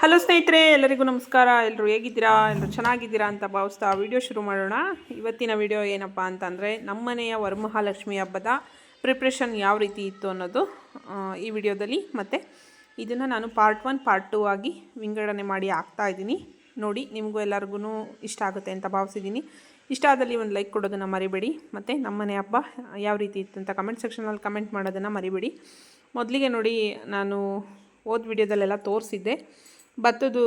Hello ಸ್ನೇಹಿತರೆ, ಎಲ್ಲರಿಗೂ ನಮಸ್ಕಾರ. ಎಲ್ಲರೂ ಹೇಗಿದ್ದೀರಾ? ಎಲ್ಲರೂ ಚೆನ್ನಾಗಿದ್ದೀರಾ ಅಂತ ಭಾವಿಸ್ತಾ ವಿಡಿಯೋ ಶುರು ಮಾಡೋಣ. ಇವತ್ತಿನ ವಿಡಿಯೋ ಏನಪ್ಪ ಅಂತಂದರೆ, ನಮ್ಮನೆಯ ವರಮಹಾಲಕ್ಷ್ಮಿ ಹಬ್ಬದ ಪ್ರಿಪ್ರೇಷನ್ ಯಾವ ರೀತಿ ಇತ್ತು ಅನ್ನೋದು ಈ ವಿಡಿಯೋದಲ್ಲಿ ಮತ್ತು ಇದನ್ನು ನಾನು ಪಾರ್ಟ್ ಒನ್ ಪಾರ್ಟ್ ಟೂ ಆಗಿ ವಿಂಗಡಣೆ ಮಾಡಿ ಹಾಕ್ತಾ ಇದ್ದೀನಿ. ನೋಡಿ, ನಿಮಗೂ ಎಲ್ಲರಿಗೂ ಇಷ್ಟ ಆಗುತ್ತೆ ಅಂತ ಭಾವಿಸಿದ್ದೀನಿ. ಇಷ್ಟ ಆದಲ್ಲಿ ಒಂದು ಲೈಕ್ ಕೊಡೋದನ್ನು ಮರಿಬೇಡಿ. ಮತ್ತು ನಮ್ಮನೆ ಹಬ್ಬ ಯಾವ ರೀತಿ ಇತ್ತು ಅಂತ ಕಮೆಂಟ್ ಸೆಕ್ಷನಲ್ಲಿ ಕಮೆಂಟ್ ಮಾಡೋದನ್ನು ಮರಿಬೇಡಿ. ಮೊದಲಿಗೆ ನೋಡಿ, ನಾನು ಓದ್ ವಿಡಿಯೋದಲ್ಲೆಲ್ಲ ತೋರಿಸಿದ್ದೆ. ಭತ್ತದ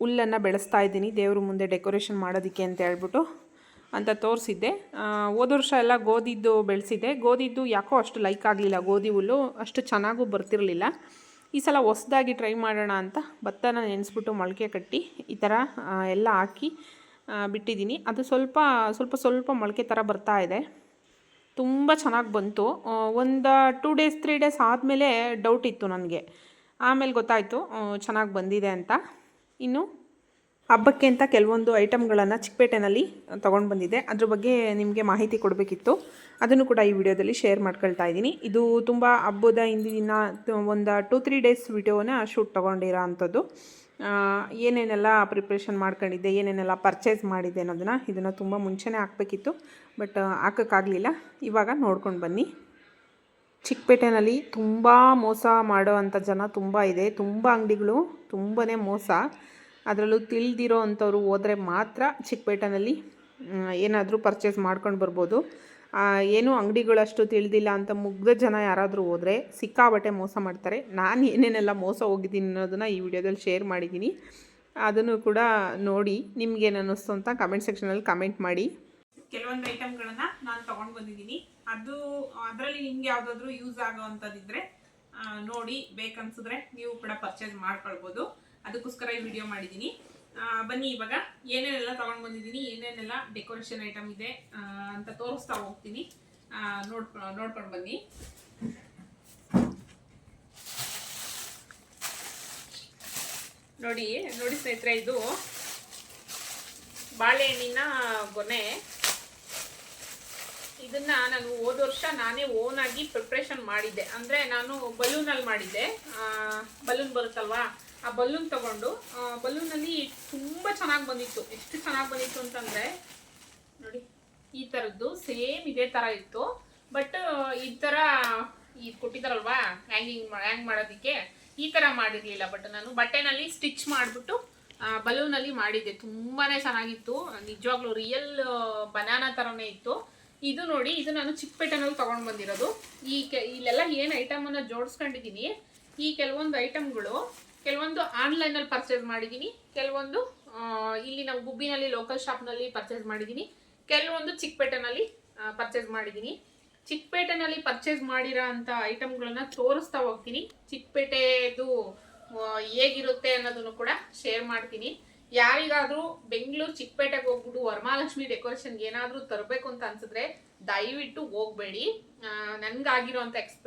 ಹುಲ್ಲನ್ನು ಬೆಳೆಸ್ತಾ ಇದ್ದೀನಿ. ದೇವ್ರ ಮುಂದೆ ಡೆಕೋರೇಷನ್ ಮಾಡೋದಕ್ಕೆ ಅಂತ ಹೇಳ್ಬಿಟ್ಟು ಅಂತ ತೋರಿಸಿದ್ದೆ. ಹೋದ ವರ್ಷ ಎಲ್ಲ ಗೋಧಿದ್ದು ಬೆಳೆಸಿದ್ದೆ. ಗೋಧಿದ್ದು ಯಾಕೋ ಅಷ್ಟು ಲೈಕ್ ಆಗಲಿಲ್ಲ ಗೋಧಿ ಹುಲ್ಲು. ಅಷ್ಟು ಚೆನ್ನಾಗೂ ಬರ್ತಿರಲಿಲ್ಲ. ಈ ಸಲ ಹೊಸದಾಗಿ ಟ್ರೈ ಮಾಡೋಣ ಅಂತ ಭತ್ತನ ನೆನೆಸ್ಬಿಟ್ಟು ಮೊಳಕೆ ಕಟ್ಟಿ ಈ ಥರ ಎಲ್ಲ ಹಾಕಿ ಬಿಟ್ಟಿದ್ದೀನಿ. ಅದು ಸ್ವಲ್ಪ ಸ್ವಲ್ಪ ಸ್ವಲ್ಪ ಮೊಳಕೆ ಥರ ಬರ್ತಾ ಇದೆ. ತುಂಬ ಚೆನ್ನಾಗಿ ಬಂತು. ಒಂದು ಟೂ ಡೇಸ್ ತ್ರೀ ಡೇಸ್ ಆದಮೇಲೆ ಡೌಟ್ ಇತ್ತು ನನಗೆ. ಆಮೇಲೆ ಗೊತ್ತಾಯಿತು ಚೆನ್ನಾಗಿ ಬಂದಿದೆ ಅಂತ. ಇನ್ನು ಹಬ್ಬಕ್ಕೆ ಅಂತ ಕೆಲವೊಂದು ಐಟಮ್ಗಳನ್ನು ಚಿಕ್ಕಪೇಟೆನಲ್ಲಿ ತೊಗೊಂಡು ಬಂದಿದೆ. ಅದ್ರ ಬಗ್ಗೆ ನಿಮಗೆ ಮಾಹಿತಿ ಕೊಡಬೇಕಿತ್ತು. ಅದನ್ನು ಕೂಡ ಈ ವಿಡಿಯೋದಲ್ಲಿ ಶೇರ್ ಮಾಡ್ಕೊಳ್ತಾ ಇದ್ದೀನಿ. ಇದು ತುಂಬ ಹಬ್ಬದ ಹಿಂದಿನ ಒಂದು ಟೂ, ತ್ರೀ ಡೇಸ್ ವಿಡಿಯೋನ ಶೂಟ್ ತೊಗೊಂಡಿರೋ ಅಂಥದ್ದು. ಏನೇನೆಲ್ಲ ಪ್ರಿಪ್ರೇಷನ್ ಮಾಡ್ಕೊಂಡಿದ್ದೆ, ಏನೇನೆಲ್ಲ ಪರ್ಚೇಸ್ ಮಾಡಿದ್ದೆ ಅನ್ನೋದನ್ನು ಇದನ್ನು ತುಂಬ ಮುಂಚೆನೇ ಹಾಕಬೇಕಿತ್ತು. ಬಟ್ ಹಾಕೋಕ್ಕಾಗಲಿಲ್ಲ. ಇವಾಗ ನೋಡ್ಕೊಂಡು ಬನ್ನಿ. ಚಿಕ್ಕಪೇಟೆನಲ್ಲಿ ತುಂಬ ಮೋಸ ಮಾಡೋವಂಥ ಜನ ತುಂಬ ಇದೆ. ತುಂಬ ಅಂಗಡಿಗಳು ತುಂಬಾ ಮೋಸ. ಅದರಲ್ಲೂ ತಿಳಿದಿರೋ ಅಂಥವ್ರು ಹೋದರೆ ಮಾತ್ರ ಚಿಕ್ಕಪೇಟೆನಲ್ಲಿ ಏನಾದರೂ ಪರ್ಚೇಸ್ ಮಾಡ್ಕೊಂಡು ಬರ್ಬೋದು. ಏನು ಅಂಗಡಿಗಳಷ್ಟು ತಿಳಿದಿಲ್ಲ ಅಂತ ಮುಗ್ಧ ಜನ ಯಾರಾದರೂ ಹೋದರೆ ಸಿಕ್ಕಾಬಟ್ಟೆ ಮೋಸ ಮಾಡ್ತಾರೆ. ನಾನು ಏನೇನೆಲ್ಲ ಮೋಸ ಹೋಗಿದ್ದೀನಿ ಅನ್ನೋದನ್ನು ಈ ವಿಡಿಯೋದಲ್ಲಿ ಶೇರ್ ಮಾಡಿದ್ದೀನಿ. ಅದನ್ನು ಕೂಡ ನೋಡಿ ನಿಮ್ಗೇನು ಅನ್ನಿಸ್ತು ಅಂತ ಕಮೆಂಟ್ ಸೆಕ್ಷನಲ್ಲಿ ಕಮೆಂಟ್ ಮಾಡಿ. ಕೆಲವೊಂದು ಐಟಮ್ಗಳನ್ನು ನಾನು ತೊಗೊಂಡು ಬಂದಿದ್ದೀನಿ. ಅದು ಅದರಲ್ಲಿ ನಿಮ್ಗೆ ಯಾವ್ದಾದ್ರು ಯೂಸ್ ಆಗೋವಂಥದ್ದಿದ್ರೆ ಅಂತದಿದ್ರೆ ನೋಡಿ, ಬೇಕನ್ಸಿದ್ರೆ ನೀವು ಕೂಡ ಪರ್ಚೇಸ್ ಮಾಡ್ಕೊಳ್ಬೋದು. ಅದಕ್ಕೋಸ್ಕರ ಈ ವಿಡಿಯೋ ಮಾಡಿದ್ದೀನಿ ಬನ್ನಿ ಇವಾಗ, ಏನೇನೆಲ್ಲ ತಗೊಂಡ್ ಬಂದಿದ್ದೀನಿ ಏನೇನೆಲ್ಲ ಡೆಕೋರೇಷನ್ ಐಟಮ್ ಇದೆ ಅಂತ ತೋರಿಸ್ತಾ ಹೋಗ್ತೀನಿ. ನೋಡ್ಕೊ ನೋಡ್ ನೋಡ್ಕೊಂಡು ಬನ್ನಿ. ನೋಡಿ ನೋಡಿ ಸ್ನೇಹಿತರೆ, ಇದು ಬಾಳೆಹಣ್ಣಿನ ಗೊನೆ. ಇದನ್ನ ನಾನು ಹೋದ ವರ್ಷ ನಾನೇ ಓನ್ ಆಗಿ ಪ್ರಿಪ್ರೇಷನ್ ಮಾಡಿದ್ದೆ. ಅಂದ್ರೆ ನಾನು ಬಲೂನಲ್ಲಿ ಮಾಡಿದ್ದೆ. ಬಲೂನ್ ಬರುತ್ತಲ್ವಾ? ಆ ಬಲೂನ್ ತಗೊಂಡು ಬಲೂನಲ್ಲಿ ತುಂಬಾ ಚೆನ್ನಾಗಿ ಬಂದಿತ್ತು. ಎಷ್ಟು ಚೆನ್ನಾಗಿ ಬಂದಿತ್ತು ಅಂತಂದ್ರೆ, ನೋಡಿ, ಈ ಥರದ್ದು ಸೇಮ್ ಇದೇ ಥರ ಇತ್ತು. ಬಟ್ ಈ ಥರ ಈ ಕೊಟ್ಟಿದ್ದಾರಲ್ವಾ? ಹ್ಯಾಂಗಿಂಗ್ ಹ್ಯಾಂಗ್ ಮಾಡೋದಕ್ಕೆ ಈ ಥರ ಮಾಡಿರಲಿಲ್ಲ. ಬಟ್ ನಾನು ಬಟ್ಟೆನಲ್ಲಿ ಸ್ಟಿಚ್ ಮಾಡಿಬಿಟ್ಟು ಬಲೂನಲ್ಲಿ ಮಾಡಿದ್ದೆ. ತುಂಬಾನೇ ಚೆನ್ನಾಗಿತ್ತು. ನಿಜವಾಗ್ಲೂ ರಿಯಲ್ ಬನಾನಾ ತರನೇ ಇತ್ತು. ಇದು ನೋಡಿ, ಇದು ನಾನು ಚಿಕ್ಕಪೇಟೆನಲ್ಲಿ ತೊಗೊಂಡು ಬಂದಿರೋದು. ಈ ಕೆ, ಇಲ್ಲೆಲ್ಲ ಏನು ಐಟಮನ್ನು ಜೋಡಿಸ್ಕೊಂಡಿದ್ದೀನಿ ಈ ಕೆಲವೊಂದು ಐಟಮ್ಗಳು ಕೆಲವೊಂದು ಆನ್ಲೈನಲ್ಲಿ ಪರ್ಚೇಸ್ ಮಾಡಿದ್ದೀನಿ ಕೆಲವೊಂದು ಇಲ್ಲಿ ನಾವು ಗುಬ್ಬಿನಲ್ಲಿ ಲೋಕಲ್ ಶಾಪ್ನಲ್ಲಿ ಪರ್ಚೇಸ್ ಮಾಡಿದ್ದೀನಿ ಕೆಲವೊಂದು ಚಿಕ್ಕಪೇಟೆನಲ್ಲಿ ಪರ್ಚೇಸ್ ಮಾಡಿದ್ದೀನಿ ಚಿಕ್ಕಪೇಟೆನಲ್ಲಿ ಪರ್ಚೇಸ್ ಮಾಡಿರೋ ಅಂಥ ಐಟಮ್ಗಳನ್ನ ತೋರಿಸ್ತಾ ಹೋಗ್ತೀನಿ. ಚಿಕ್ಕಪೇಟೆದು ಹೇಗಿರುತ್ತೆ ಅನ್ನೋದನ್ನು ಕೂಡ ಶೇರ್ ಮಾಡ್ತೀನಿ. ಯಾರಿಗಾದ್ರೂ ಬೆಂಗಳೂರು ಚಿಕ್ಕಪೇಟೆಗೆ ಹೋಗ್ಬಿಟ್ಟು ವರಮಹಾಲಕ್ಷ್ಮಿ ಡೆಕೋರೇಷನ್ ಏನಾದರೂ ತರಬೇಕು ಅಂತ ಅನ್ಸಿದ್ರೆ ದಯವಿಟ್ಟು ಹೋಗ್ಬೇಡಿ. ನನ್ಗಾಗಿರೋ ಅಂತ ಎಕ್ಸ್ಪ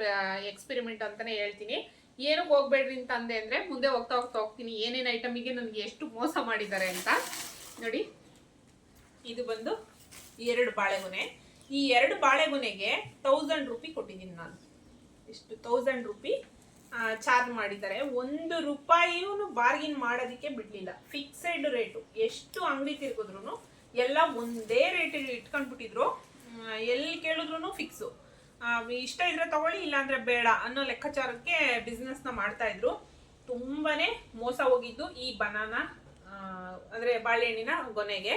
ಎಕ್ಸ್ಪೆರಿಮೆಂಟ್ ಅಂತಾನೆ ಹೇಳ್ತೀನಿ. ಏನಕ್ಕೆ ಹೋಗ್ಬೇಡ್ರಿ ಅಂತ ಅಂದೆ ಅಂದ್ರೆ ಮುಂದೆ ಹೋಗ್ತಾ ಹೋಗ್ತಾ ಹೋಗ್ತೀನಿ. ಏನೇನು ಐಟಮಿಗೆ ನನಗೆ ಎಷ್ಟು ಮೋಸ ಮಾಡಿದ್ದಾರೆ ಅಂತ. ನೋಡಿ, ಇದು ಬಂದು ಎರಡು ಬಾಳೆಗೊನೆ ಈ ಎರಡು ಬಾಳೆಗೊನೆಗೆ ತೌಸಂಡ್ ರುಪಿ ಕೊಟ್ಟಿದ್ದೀನಿ ನಾನು. ಇಷ್ಟು ತೌಸಂಡ್ ರುಪಿ ಚಾರ್ಜ್ ಮಾಡಿದ್ದಾರೆ. ಒಂದು ರೂಪಾಯಿಯೂ ಬಾರ್ಗಿನ್ ಮಾಡೋದಕ್ಕೆ ಬಿಡಲಿಲ್ಲ. ಫಿಕ್ಸೆಡ್ ರೇಟು ಎಷ್ಟು ಅಂಗಡಿ ತಿರ್ಗಿದ್ರು ಎಲ್ಲ ಒಂದೇ ರೇಟ್ ಇಟ್ಕೊಂಡ್ಬಿಟ್ಟಿದ್ರು. ಎಲ್ಲಿ ಕೇಳಿದ್ರು ಫಿಕ್ಸು ಇಷ್ಟ ಇದ್ರೆ ತಗೊಳ್ಳಿ, ಇಲ್ಲಾಂದ್ರೆ ಬೇಡ ಅನ್ನೋ ಲೆಕ್ಕಾಚಾರಕ್ಕೆ ಬಿಸ್ನೆಸ್ನ ಮಾಡ್ತಾ ಇದ್ರು. ತುಂಬಾನೇ ಮೋಸ ಹೋಗಿದ್ದು ಈ ಬನಾನ ಅಂದ್ರೆ ಬಾಳೆಹಣ್ಣಿನ ಗೊನೆಗೆ.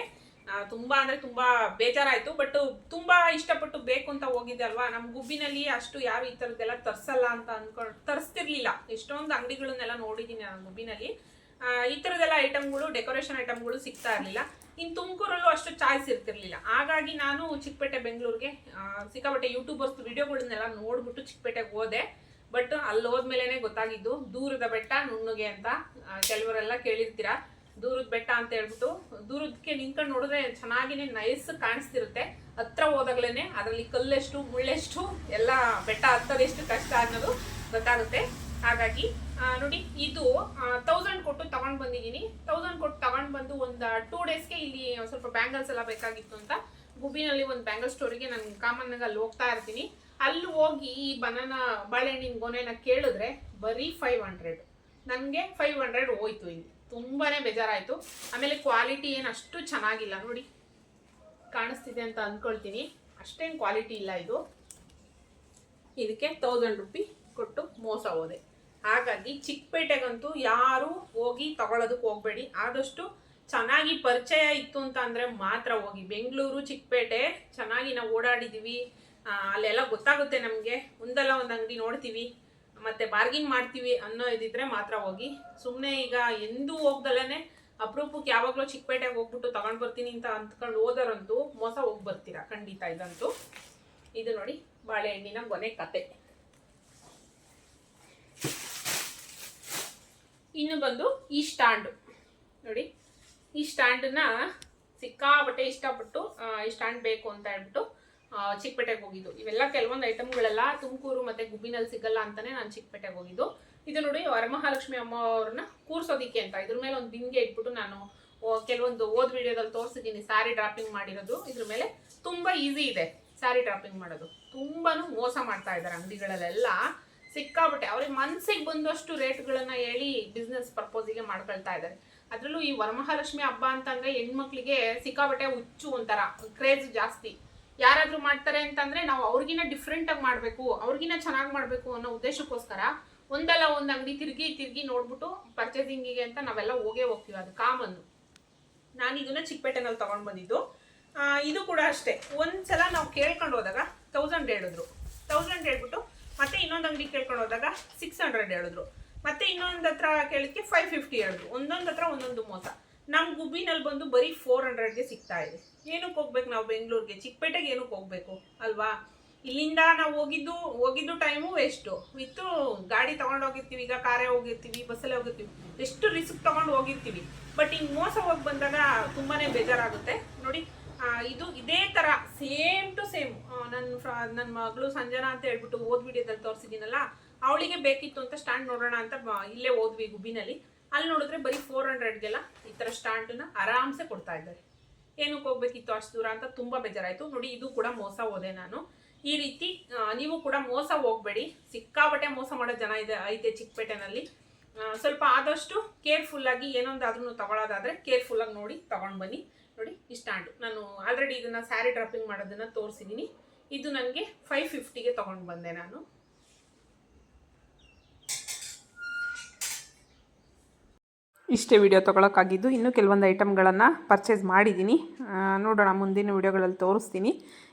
ತುಂಬಾ ಅಂದ್ರೆ ತುಂಬಾ ಬೇಜಾರಾಯ್ತು ಬಟ್ ತುಂಬಾ ಇಷ್ಟಪಟ್ಟು ಬೇಕು ಅಂತ ಹೋಗಿದ್ದೆ ಅಲ್ವಾ? ನಮ್ ಗುಬ್ಬಿನಲ್ಲಿ ಅಷ್ಟು ಯಾರು ಈ ತರದ್ದೆಲ್ಲ ತರ್ಸಲ್ಲ ಅಂತ ಅನ್ಕೊಂಡು ತರಿಸ್ತಿರ್ಲಿಲ್ಲ. ಎಷ್ಟೊಂದು ಅಂಗಡಿಗಳನ್ನೆಲ್ಲ ನೋಡಿದೀನಿ ನಾನು ಗುಬ್ಬಿನಲ್ಲಿ. ಈ ತರದೆಲ್ಲ ಐಟಮ್ಗಳು, ಡೆಕೋರೇಷನ್ ಐಟಮ್ಗಳು ಸಿಗ್ತಾ ಇರ್ಲಿಲ್ಲ. ಇನ್ ತುಮಕೂರಲ್ಲೂ ಅಷ್ಟು ಚಾಯ್ಸ್ ಇರ್ತಿರ್ಲಿಲ್ಲ. ಹಾಗಾಗಿ ನಾನು ಚಿಕ್ಕಪೇಟೆ, ಬೆಂಗಳೂರಿಗೆ ಸಿಕ್ಕಾಪಟ್ಟೆ ಯೂಟ್ಯೂಬರ್ಸ್ ವಿಡಿಯೋಗಳನ್ನೆಲ್ಲ ನೋಡ್ಬಿಟ್ಟು ಚಿಕ್ಕಪೇಟೆಗೆ ಹೋದೆ. ಬಟ್ ಅಲ್ಲಿ ಹೋದ್ಮೇಲೆನೆ ಗೊತ್ತಾಗಿದ್ದು, ದೂರದ ಬೆಟ್ಟ ನುಣ್ಣಗೆ ಅಂತ ಕೆಲವರೆಲ್ಲ ಕೇಳಿರ್ತೀರಾ? ದೂರದ ಬೆಟ್ಟ ಅಂತ ಹೇಳ್ಬಿಟ್ಟು ದೂರದಕ್ಕೆ ನಿಂತ್ಕೊಂಡು ನೋಡಿದ್ರೆ ಚೆನ್ನಾಗಿನೇ ನೈಸ್ ಕಾಣಿಸ್ತಿರುತ್ತೆ. ಹತ್ರ ಹೋದಾಗ್ಲೇ ಅದರಲ್ಲಿ ಕಲ್ಲೆಷ್ಟು, ಮುಳ್ಳೆಷ್ಟು ಎಲ್ಲ ಬೆಟ್ಟ ಹತ್ತದೆಷ್ಟು ಕಷ್ಟ ಅನ್ನೋದು ಗೊತ್ತಾಗುತ್ತೆ. ಹಾಗಾಗಿ ನೋಡಿ ಇದು ತೌಸಂಡ್ ಕೊಟ್ಟು ತಗೊಂಡ್ ಬಂದಿದ್ದೀನಿ. ತೌಸಂಡ್ ಕೊಟ್ಟು ತಗೊಂಡ್ ಬಂದು ಒಂದು ಟೂ ಡೇಸ್ಗೆ ಇಲ್ಲಿ ಸ್ವಲ್ಪ ಬ್ಯಾಂಗಲ್ಸ್ ಎಲ್ಲ ಬೇಕಾಗಿತ್ತು ಅಂತ ಗುಬಿನಲ್ಲಿ ಒಂದು ಬ್ಯಾಂಗಲ್ ಸ್ಟೋರಿಗೆ ನಾನು ಕಾಮನ್ ಆಗಿ ಅಲ್ಲಿ ಹೋಗ್ತಾ ಇರ್ತೀನಿ. ಅಲ್ಲಿ ಹೋಗಿ ಈ ಬನಾನ ಬಾಳೆಹಣ್ಣಿನ ಗೊನೆನ ಕೇಳಿದ್ರೆ ಬರೀ ಫೈವ್ ಹಂಡ್ರೆಡ್ ನನಗೆ ಫೈವ್ ಹಂಡ್ರೆಡ್ ಹೋಯ್ತು ಇಲ್ಲಿ. ತುಂಬಾ ಬೇಜಾರಾಯಿತು. ಆಮೇಲೆ ಕ್ವಾಲಿಟಿ ಏನು ಅಷ್ಟು ಚೆನ್ನಾಗಿಲ್ಲ. ನೋಡಿ, ಕಾಣಿಸ್ತಿದೆ ಅಂತ ಅಂದ್ಕೊಳ್ತೀನಿ ಅಷ್ಟೇನು ಕ್ವಾಲಿಟಿ ಇಲ್ಲ ಇದು. ಇದಕ್ಕೆ ತೌಸಂಡ್ ರುಪಿ ಕೊಟ್ಟು ಮೋಸ ಹೋದೆ. ಹಾಗಾಗಿ ಚಿಕ್ಕಪೇಟೆಗಂತೂ ಯಾರು ಹೋಗಿ ತಗೊಳ್ಳೋದಕ್ಕೆ ಹೋಗಬೇಡಿ. ಆದಷ್ಟು ಚೆನ್ನಾಗಿ ಪರಿಚಯ ಇತ್ತು ಅಂತ ಅಂದರೆ ಮಾತ್ರ ಹೋಗಿ. ಬೆಂಗಳೂರು, ಚಿಕ್ಕಪೇಟೆ ಚೆನ್ನಾಗಿ ನಾವು ಓಡಾಡಿದ್ದೀವಿ ಅಲ್ಲೆಲ್ಲ ಗೊತ್ತಾಗುತ್ತೆ ನಮಗೆ. ಒಂದಲ್ಲ ಒಂದು ಅಂಗಡಿ ನೋಡ್ತೀವಿ. ಮತ್ತೆ ಬಾರ್ಗಿನ್ ಮಾಡ್ತೀವಿ ಅನ್ನೋ ಇದಿದ್ರೆ ಮಾತ್ರ ಹೋಗಿ. ಸುಮ್ಮನೆ ಈಗ ಎಂದೂ ಹೋಗ್ದಲೇ ಅಪರೂಪಕ್ಕೆ ಯಾವಾಗಲೂ ಚಿಕ್ಕಪೇಟೆಗೆ ಹೋಗ್ಬಿಟ್ಟು ತಗೊಂಡು ಬರ್ತೀನಿ ಅಂತ ಅಂದ್ಕೊಂಡು ಹೋದರಂತೂ ಮೋಸ ಹೋಗಿ ಬರ್ತೀರಾ? ಖಂಡಿತ ಇದಂತೂ. ಇದು ನೋಡಿ ಬಾಳೆಹಣ್ಣಿನ ಕೊನೆ ಕತೆ. ಇನ್ನು ಬಂದು ಈ ಸ್ಟ್ಯಾಂಡು. ನೋಡಿ, ಈ ಸ್ಟ್ಯಾಂಡನ್ನ ಸಿಕ್ಕಾಪಟ್ಟೆ ಇಷ್ಟಪಟ್ಟು ಈ ಸ್ಟ್ಯಾಂಡ್ ಬೇಕು ಅಂತ ಹೇಳ್ಬಿಟ್ಟು ಚಿಕ್ಕಪೇಟೆಗೆ ಹೋಗಿದ್ದು. ಇವೆಲ್ಲ ಕೆಲವೊಂದು ಐಟಮ್ಗಳೆಲ್ಲ ತುಮಕೂರು ಮತ್ತೆ ಗುಬ್ಬಿನಲ್ಲಿ ಸಿಗಲ್ಲ ಅಂತಲೇ ನಾನು ಚಿಕ್ಕಪೇಟೆಗೆ ಹೋಗಿದ್ದು. ಇದು ನೋಡಿ ವರಮಹಾಲಕ್ಷ್ಮಿ ಅಮ್ಮ ಅವ್ರನ್ನ ಕೂರ್ಸೋದಿಕ್ಕೆ ಅಂತ. ಇದ್ರ ಮೇಲೆ ಒಂದು ಬಿಂಗೆ ಇಟ್ಬಿಟ್ಟು ನಾನು ಕೆಲವೊಂದು ಓದ್ ವಿಡಿಯೋದಲ್ಲಿ ತೋರಿಸಿದ್ದೀನಿ ಸ್ಯಾರಿ ಡ್ರಾಪಿಂಗ್ ಮಾಡಿರೋದು. ಇದ್ರ ಮೇಲೆ ತುಂಬಾ ಈಸಿ ಇದೆ ಸ್ಯಾರಿ ಡ್ರಾಪಿಂಗ್ ಮಾಡೋದು. ತುಂಬಾನು ಮೋಸ ಮಾಡ್ತಾ ಇದ್ದಾರೆ ಅಂಗಡಿಗಳಲ್ಲೆಲ್ಲ. ಸಿಕ್ಕಾಬಿಟ್ಟೆ ಅವ್ರಿಗೆ ಮನ್ಸಿಗೆ ಬಂದಷ್ಟು ರೇಟ್ಗಳನ್ನ ಹೇಳಿ ಬಿಸ್ನೆಸ್ ಪರ್ಪೋಸಿಗೆ ಮಾಡ್ಕೊಳ್ತಾ ಇದ್ದಾರೆ. ಅದರಲ್ಲೂ ಈ ವರಮಹಾಲಕ್ಷ್ಮಿ ಹಬ್ಬ ಅಂತಂದ್ರೆ ಹೆಣ್ಮಕ್ಳಿಗೆ ಸಿಕ್ಕಾಬಟ್ಟೆ ಹುಚ್ಚು ಒಂಥರ ಕ್ರೇಜ್ ಜಾಸ್ತಿ. ಯಾರಾದ್ರೂ ಮಾಡ್ತಾರೆ ಅಂತಂದ್ರೆ ನಾವು ಅವ್ರಿಗಿನ ಡಿಫ್ರೆಂಟ್ ಆಗಿ ಮಾಡ್ಬೇಕು ಅವ್ರಿಗಿನ ಚೆನ್ನಾಗಿ ಮಾಡ್ಬೇಕು ಅನ್ನೋ ಉದ್ದೇಶಕ್ಕೋಸ್ಕರ ಒಂದಲ್ಲ ಒಂದು ಅಂಗಡಿ ತಿರುಗಿ ತಿರುಗಿ ನೋಡ್ಬಿಟ್ಟು ಪರ್ಚೇಸಿಂಗಿಗೆ ಅಂತ ನಾವೆಲ್ಲ ಹೋಗೇ ಹೋಗ್ತೀವಿ, ಅದು ಕಾಮನ್ ನಾನು ಇದನ್ನ ಚಿಕ್ಕಪೇಟೆನಲ್ಲಿ ತಗೊಂಡ್ ಬಂದಿದ್ದು. ಇದು ಕೂಡ ಅಷ್ಟೇ. ಒಂದ್ಸಲ ನಾವು ಕೇಳ್ಕೊಂಡು ಹೋದಾಗ ತೌಸಂಡ್ ಹೇಳಿದ್ರು. ತೌಸಂಡ್ ಹೇಳ್ಬಿಟ್ಟು ಮತ್ತೆ ಇನ್ನೊಂದು ಅಂಗಡಿ ಕೇಳ್ಕೊಂಡು ಹೋದಾಗ ಸಿಕ್ಸ್ ಹಂಡ್ರೆಡ್ ಹೇಳಿದ್ರು. ಮತ್ತೆ ಇನ್ನೊಂದು ಹತ್ರ ಕೇಳಿಕ್ಕೆ ಫೈವ್ ಫಿಫ್ಟಿ ಹೇಳಿದ್ರು. ಒಂದೊಂದು ಹತ್ರ ಒಂದೊಂದು ಮೋಸ. ನಮ್ಮ ಗುಬ್ಬಿನಲ್ಲಿ ಬಂದು ಬರೀ ಫೋರ್ ಹಂಡ್ರೆಡ್ಗೆ ಸಿಗ್ತಾ ಇದೆ. ಏನಕ್ಕೆ ಹೋಗ್ಬೇಕು ನಾವು ಬೆಂಗಳೂರಿಗೆ? ಚಿಕ್ಕಪೇಟೆಗೆ ಏನಕ್ಕೆ ಹೋಗ್ಬೇಕು? ಅಲ್ವಾ? ಇಲ್ಲಿಂದ ನಾವು ಹೋಗಿದ್ದು ಹೋಗಿದ್ದು ಟೈಮು ವೇಸ್ಟು ವಿತ್ತು ಗಾಡಿ ತಗೊಂಡು ಹೋಗಿರ್ತೀವಿ, ಈಗ ಕಾರೇ ಹೋಗಿರ್ತೀವಿ ಬಸ್ಸಲ್ಲೇ ಹೋಗಿರ್ತೀವಿ. ಎಷ್ಟು ರಿಸ್ಕ್ ತೊಗೊಂಡು ಹೋಗಿರ್ತೀವಿ. ಬಟ್ ಹಿಂಗೆ ಮೋಸ ಹೋಗಿ ಬಂದಾಗ ತುಂಬಾ ಬೇಜಾರಾಗುತ್ತೆ. ನೋಡಿ ಇದು ಇದೇ ಥರ ಸೇಮ್ ಟು ಸೇಮ್ ನನ್ನ ನನ್ನ ಮಗಳು ಸಂಜನಾ ಅಂತ ಹೇಳ್ಬಿಟ್ಟು ಓದ್ ವಿಡಿಯೋದಲ್ಲಿ ತೋರಿಸಿದ್ದೀನಲ್ಲ ಅವಳಿಗೆ ಬೇಕಿತ್ತು ಅಂತ ಸ್ಟ್ಯಾಂಡ್ ನೋಡೋಣ ಅಂತ ಇಲ್ಲೇ ಓದ್ವಿ ಗುಬ್ಬಿನಲ್ಲಿ. ಅಲ್ಲಿ ನೋಡಿದ್ರೆ ಬರೀ ಫೋರ್ ಹಂಡ್ರೆಡ್ಗೆಲ್ಲ ಈ ಥರ ಸ್ಟ್ಯಾಂಡನ್ನ ಆರಾಮ್ಸೆ ಕೊಡ್ತಾ ಇದ್ದಾರೆ. ಏನಕ್ಕೆ ಹೋಗ್ಬೇಕಿತ್ತು ಅಷ್ಟು ದೂರ ಅಂತ ತುಂಬ ಬೇಜಾರಾಯಿತು. ನೋಡಿ, ಇದು ಕೂಡ ಮೋಸ ಹೋದೆ ನಾನು. ಈ ರೀತಿ ನೀವು ಕೂಡ ಮೋಸ ಹೋಗಬೇಡಿ. ಸಿಕ್ಕಾಪಟ್ಟೆ ಮೋಸ ಮಾಡೋ ಜನ ಇದೆ, ಐತೆ ಚಿಕ್ಕಪೇಟೆನಲ್ಲಿ. ಸ್ವಲ್ಪ ಆದಷ್ಟು ಕೇರ್ಫುಲ್ಲಾಗಿ ಏನೊಂದಾದ್ರೂ ತಗೊಳ್ಳೋದಾದರೆ ಕೇರ್ಫುಲ್ಲಾಗಿ ನೋಡಿ ತಗೊಂಡು ಬನ್ನಿ. ನೋಡಿ, ಈ ಸ್ಟ್ಯಾಂಡು ನಾನು ಆಲ್ರೆಡಿ ಇದನ್ನು ಸ್ಯಾರಿ ಡ್ರಾಪಿಂಗ್ ಮಾಡೋದನ್ನು ತೋರಿಸಿದ್ದೀನಿ ಇದು ನನಗೆ ಫೈವ್ ಫಿಫ್ಟಿಗೆ ತೊಗೊಂಡು ಬಂದೆ ನಾನು. ಇಷ್ಟೇ ವಿಡಿಯೋ ತೊಗೊಳಕ್ಕಾಗಿದ್ದು ಇನ್ನೂ ಕೆಲವೊಂದು ಐಟಮ್ಗಳನ್ನು ಪರ್ಚೇಸ್ ಮಾಡಿದ್ದೀನಿ ನೋಡೋಣ, ಮುಂದಿನ ವಿಡಿಯೋಗಳಲ್ಲಿ ತೋರಿಸ್ತೀನಿ.